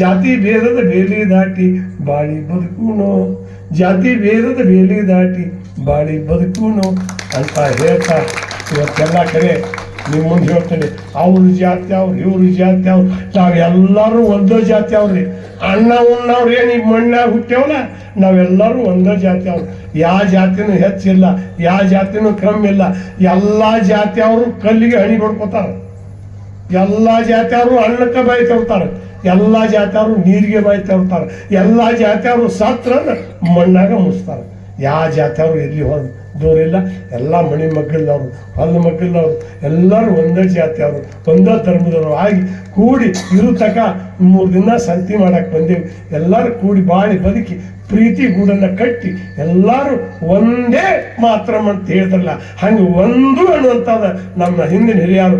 ಜಾತಿ ಭೇದದ ಬೇಲಿ ದಾಟಿ ಬಾಳಿ ಬದುಕುನು. ಜಾತಿ ಭೇದದ ಬೇಲಿ ದಾಟಿ ಬಾಳಿ ಬದುಕುನು ಅಂತ ಹೇಳ್ತಾ ಇವತ್ತೆಲ್ಲ ಕರೆ ನಿಮ್ಮ ಮುಂದೆ ಹೇಳ್ತೇನೆ. ಅವ್ರ ಜಾತಿ ಅವ್ರು, ಇವ್ರ ಜಾತಿ ಅವ್ರು, ನಾವೆಲ್ಲರೂ ಒಂದೇ ಜಾತಿ ಅವ್ರಿ. ಅಣ್ಣ ಉಣ್ಣವ್ರು ಏನು ಈ ಮಣ್ಣಾಗ ಹುಟ್ಟೇವಲ್ಲ ನಾವೆಲ್ಲರೂ ಒಂದೇ ಜಾತಿ ಅವ್ರು. ಯಾವ ಜಾತಿನೂ ಹೆಚ್ಚಿಲ್ಲ ಯಾವ ಜಾತಿನೂ ಕಮ್ಮಿ ಇಲ್ಲ ಎಲ್ಲ ಜಾತಿ ಅವರು ಕಲ್ಲಿಗೆ ಹಣಿ ಬಡ್ಕೋತಾರ ಎಲ್ಲ ಜಾತಿಯವರು ಅಣ್ಣಕ್ಕೆ ಬಾಯಿ ತರ್ತಾರೆ ಎಲ್ಲ ಜಾತಿಯವರು ನೀರಿಗೆ ಬಾಯಿ ತರ್ತಾರೆ ಎಲ್ಲ ಜಾತಿಯವರು ಸತ್ರ ಮಣ್ಣಾಗ ಮುಚ್ತಾರೆ ಯಾವ ಜಾತಿಯವರು ಎಲ್ಲಿ ಹೋದ? ದೂರ ಇಲ್ಲ. ಎಲ್ಲ ಮಣಿ ಮಗ್ಗಲ್ದವರು ಹೊಲ ಮಗ್ಗಲ್ದವರು, ಎಲ್ಲರೂ ಒಂದೇ ಜಾತಿಯವರು ಒಂದೇ ಧರ್ಮದವರು ಆಗಿ ಕೂಡಿ ಇರು ತಕ ಮೂರು ದಿನ ಸಂತಿ ಮಾಡಕ್ಕೆ ಬಂದೀವಿ. ಎಲ್ಲರೂ ಕೂಡಿ ಬಾಳಿ ಬದುಕಿ ಪ್ರೀತಿ ಗೂಡನ್ನ ಕಟ್ಟಿ ಎಲ್ಲರೂ ಒಂದೇ ಮಾತ್ರ ಅಂತ ಹೇಳ್ತಾರಲ್ಲ, ಹಂಗೆ ಒಂದು ಅನ್ನುವಂಥದ್ದು ನಮ್ಮ ಹಿಂದಿನ ಹಿರಿಯರು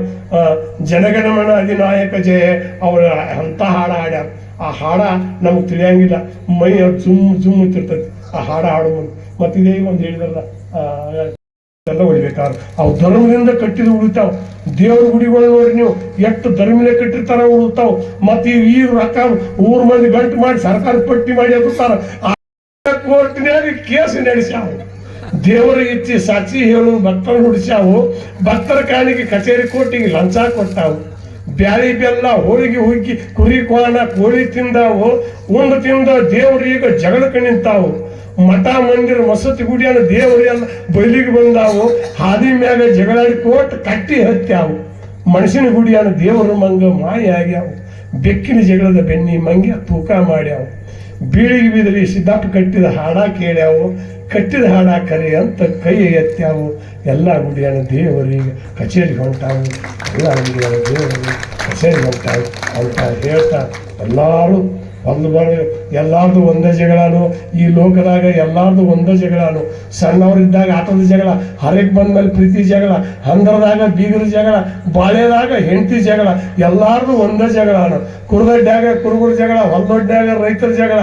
ಜನಗಣಮನ ಅಧಿನಾಯಕ ಜಯ ಅವರ ಅಂತ ಹಾಡ ಹಾಡ್ಯಾರ. ಆ ಹಾಡ ನಮಗೆ ತಿಳಿಯಂಗಿಲ್ಲ. ಮೈ ಜುಮ್ ಜುಮ್ ಅಂತಿರ್ತೈತಿ ಆ ಹಾಡ ಹಾಡು ಮತ್ತಿದೇ ಮತ್ತೆ ಇದೇ ಒಂದು ಹೇಳಿದಾರಲ್ಲ ಎಲ್ಲ ಹೊಡಿಬೇಕಾದ್ರೆ ಅವು ಧರ್ಮದಿಂದ ಕಟ್ಟಿದ ಉಳಿತಾವ. ದೇವ್ರ ಗುಡಿಗಳು ನೋಡ್ರಿ ನೀವು, ಎಷ್ಟು ಧರ್ಮದಿಂದ ಕಟ್ಟಿರ್ತಾರ ಉಳಿತಾವ. ಮತ್ತೆ ಈ ರೊಕ್ಕ ಊರ್ ಮಂದಿ ಗಂಟು ಮಾಡಿ ಸರ್ಕಾರ ಪಟ್ಟಿ ಮಾಡಿ ಹಾಕುತ್ತಾರ ಕೋರ್ಟ್ನ್ಯಾಗ ಕೇಸ್ ನಡೆಸ್ಯಾವು. ದೇವರ ಇಚ್ಚಿ ಸಾಕ್ಷಿ ಹೇಳು, ಭಕ್ತರು ಹುಡಿಸ್ಯಾವು. ಭಕ್ತರ ಕಾಣಿಗೆ ಕಚೇರಿ ಕೋರ್ಟಿಗೆ ಲಂಚ ಕೊಟ್ಟಾವು. ಬ್ಯಾರಿ ಬೆಲ್ಲ ಹೋಳಿಗೆ ಹುಗ್ಗಿ, ಕುರಿ ಕೋಣ ಕೋಳಿ ತಿಂದಾವು. ಉಂಡು ತಿಂದ ದೇವರು ಈಗ ಜಗಳಕ್ಕೆ ನಿಂತಾವು. ಮಠ, ಮಂದಿರ ವಸತಿ ಗುಡಿಯನ್ನು ದೇವರು ಎಲ್ಲ ಬಯಲಿಗೆ ಬಂದಾವು. ಹಾದಿ ಮ್ಯಾಗ ಜಗಳಾಡಿ ಕೋಟ್ ಕಟ್ಟಿ ಹತ್ಯಾವು. ಮನುಷ್ಯನ ಗುಡಿಯನ್ನು ದೇವರು ಮಂಗ ಮಾಯ ಆಗ್ಯಾವು. ಬೆಕ್ಕಿನ ಜಗಳದ ಬೆನ್ನಿ ಮಂಗ್ಯ ತೂಕ ಮಾಡ್ಯಾವ. ಬೀಳಿಗೆ ಬಿದ್ರಿ ಸಿದ್ದಪ್ಪ ಕಟ್ಟಿದ ಹಾಡ ಕೇಳ್ಯಾವು, ಕಟ್ಟಿದ ಹಾಡ ಕರೆ ಅಂತ ಕೈ ಎತ್ತ್ಯಾವು. ಎಲ್ಲ ಗುಡಿಯನ ದೇವರಿಗೆ ಕಚೇರಿ ಹೊಂಟಾವು ಎಲ್ಲ ಗುಡಿಯನ ದೇವರಿಗೆ ಕಚೇರಿ ಹೊಂಟಾವು ಅಂತ ಹೇಳ್ತಾ ಎಲ್ಲರೂ ಒಂದು ಬಾರಿ ಎಲ್ಲಾರ್ದು ಒಂದೇ ಜಗಳನು ಈ ಲೋಕದಾಗ ಎಲ್ಲಾರ್ದು ಒಂದೇ ಜಗಳನು ಸಣ್ಣವರಿದ್ದಾಗ ಆಟದ ಜಗಳ ಹರಕ್ ಬಂದ್ಮೇಲೆ ಪ್ರೀತಿ ಜಗಳ, ಹಂದರದಾಗ ಬೀಗರ ಜಗಳ, ಬಾಳೆದಾಗ ಹೆಂಡತಿ ಜಗಳ, ಎಲ್ಲಾರ್ದು ಒಂದೇ ಜಗಳನು ಕುರುದೊಡ್ಡಾಗ ಕುರುಗುರ ಜಗಳ, ಹೊಲದೊಡ್ಡ್ಯಾಗ ರೈತರ ಜಗಳ.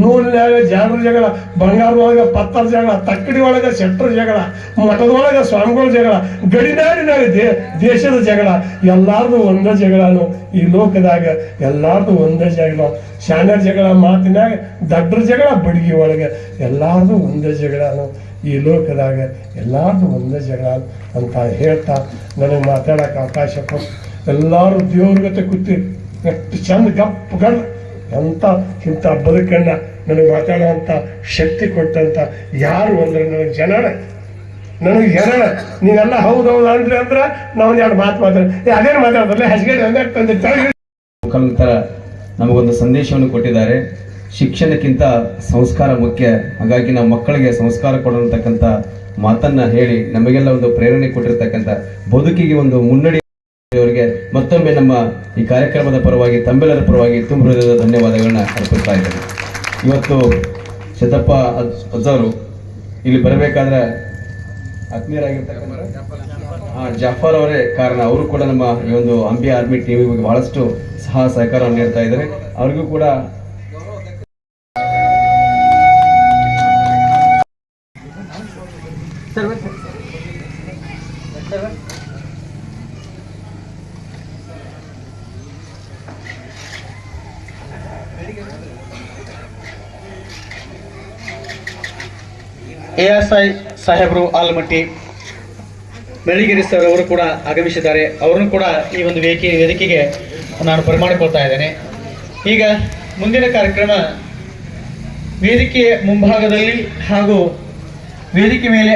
ನೂಲಿನ್ಯಾಗ ಜಾಡ್ರ ಜಗಳ ಬಂಗಾರ ಒಳಗೆ ಪತ್ತರ ಜಗಳ, ತಕ್ಕಡಿ ಒಳಗ ಶೆಟ್ರ ಜಗಳ ಮಠದೊಳಗ ಸ್ವಾಮಿಗಳ ಜಗಳ ಗಡಿನಾಡಿನಾಗ ದೇಶದ ಜಗಳ, ಎಲ್ಲಾರ್ದು ಒಂದೇ ಜಗಳನು ಈ ಲೋಕದಾಗ ಎಲ್ಲಾರ್ದು ಒಂದೇ ಜಗಳ. ಶಾಣ್ಯರ ಜಗಳ ಮಾತಿನಾಗ ದಡ್ರ ಜಗಳ ಬಡಗಿ ಒಳಗೆ ಎಲ್ಲಾರ್ದು ಒಂದೇ ಜಗಳನು ಈ ಲೋಕದಾಗ ಎಲ್ಲಾರ್ದು ಒಂದೇ ಜಗಳ ಅಂತ ಹೇಳ್ತಾ ನನಗೆ ಮಾತಾಡಕ್ಕೆ ಅವಕಾಶ ಕೊಟ್ಟು ಎಲ್ಲರೂ ದೇವ್ರ ಜೊತೆ ಕೂತಿ ಎಷ್ಟು ಚಂದ ಗಪ್ ಗಂಡ ಎಂಥ ಇಂಥ ಬದುಕನ್ನ ನನಗೆ ಮಾತಾಡುವಂಥ ಶಕ್ತಿ ಕೊಟ್ಟಂತ ಯಾರು ಅಂದ್ರೆ ನನಗೆ ಜನನ ನನಗೆ ಜನನ ನೀವೆಲ್ಲ ಹೌದು ಹೌದು ಅಂದ್ರೆ ಅಂದ್ರೆ ನಾವು ಎರಡು ಮಾತು ಮಾತಾಡ ಅದೇನು ಮಾತಾಡೋದಲ್ಲ? ಹಸಿಗೆ ಒಂದೇ ತಂದೆ. ತೆಳಗೆ ಮುಖಾಂತರ ನಮಗೊಂದು ಸಂದೇಶವನ್ನು ಕೊಟ್ಟಿದ್ದಾರೆ. ಶಿಕ್ಷಣಕ್ಕಿಂತ ಸಂಸ್ಕಾರ ಮುಖ್ಯ. ಹಾಗಾಗಿ ನಾವು ಮಕ್ಕಳಿಗೆ ಸಂಸ್ಕಾರ ಕೊಡೋತಕ್ಕಂಥ ಮಾತನ್ನ ಹೇಳಿ ನಮಗೆಲ್ಲ ಒಂದು ಪ್ರೇರಣೆ ಕೊಟ್ಟಿರ್ತಕ್ಕಂಥ ಬದುಕಿಗೆ ಒಂದು ಮುನ್ನಡಿ ಅವರಿಗೆ ಮತ್ತೊಮ್ಮೆ ನಮ್ಮ ಈ ಕಾರ್ಯಕ್ರಮದ ಪರವಾಗಿ ತಂಬೆಲರ ಪರವಾಗಿ ತುಂಬ ಹೃದಯದ ಧನ್ಯವಾದಗಳನ್ನ ಅರ್ಪಿಸ್ತಾ ಇದ್ದೇನೆ. ಇವತ್ತು ಸಿದ್ದಪ್ಪ ಅಜ್- ಅಜ್ಜವರು ಇಲ್ಲಿ ಬರಬೇಕಾದ್ರೆ ಆತ್ಮೀಯರಾಗಿರ್ತಕ್ಕಂಥ ಆ, ಜಾಫರ್ ಅವರೇ ಕಾರಣ. ಅವರು ಕೂಡ ನಮ್ಮ ಈ ಒಂದು ಅಂಬಿ ಆರ್ಮಿ ಟೀಮಿಗೆ ಬಹಳಷ್ಟು ಸಹ ಸಹಕಾರವನ್ನು ನೀಡ್ತಾ ಇದ್ದಾರೆ. ಅವ್ರಿಗೂ ಕೂಡ ಐ ಸಾಹೇಬರು ಆಲಮಟ್ಟಿ ಬೆಳಗಿರಿ ಸರ್ ಅವರು ಕೂಡ ಆಗಮಿಸಿದ್ದಾರೆ. ಅವರನ್ನು ಕೂಡ ಈ ಒಂದು ವೇದಿಕೆ, ವೇದಿಕೆಗೆ ನಾನು ಬರಮಾಡಿಕೊಳ್ತಾ ಇದ್ದೇನೆ. ಈಗ ಮುಂದಿನ ಕಾರ್ಯಕ್ರಮ ವೇದಿಕೆಯ ಮುಂಭಾಗದಲ್ಲಿ ಹಾಗೂ ವೇದಿಕೆ ಮೇಲೆ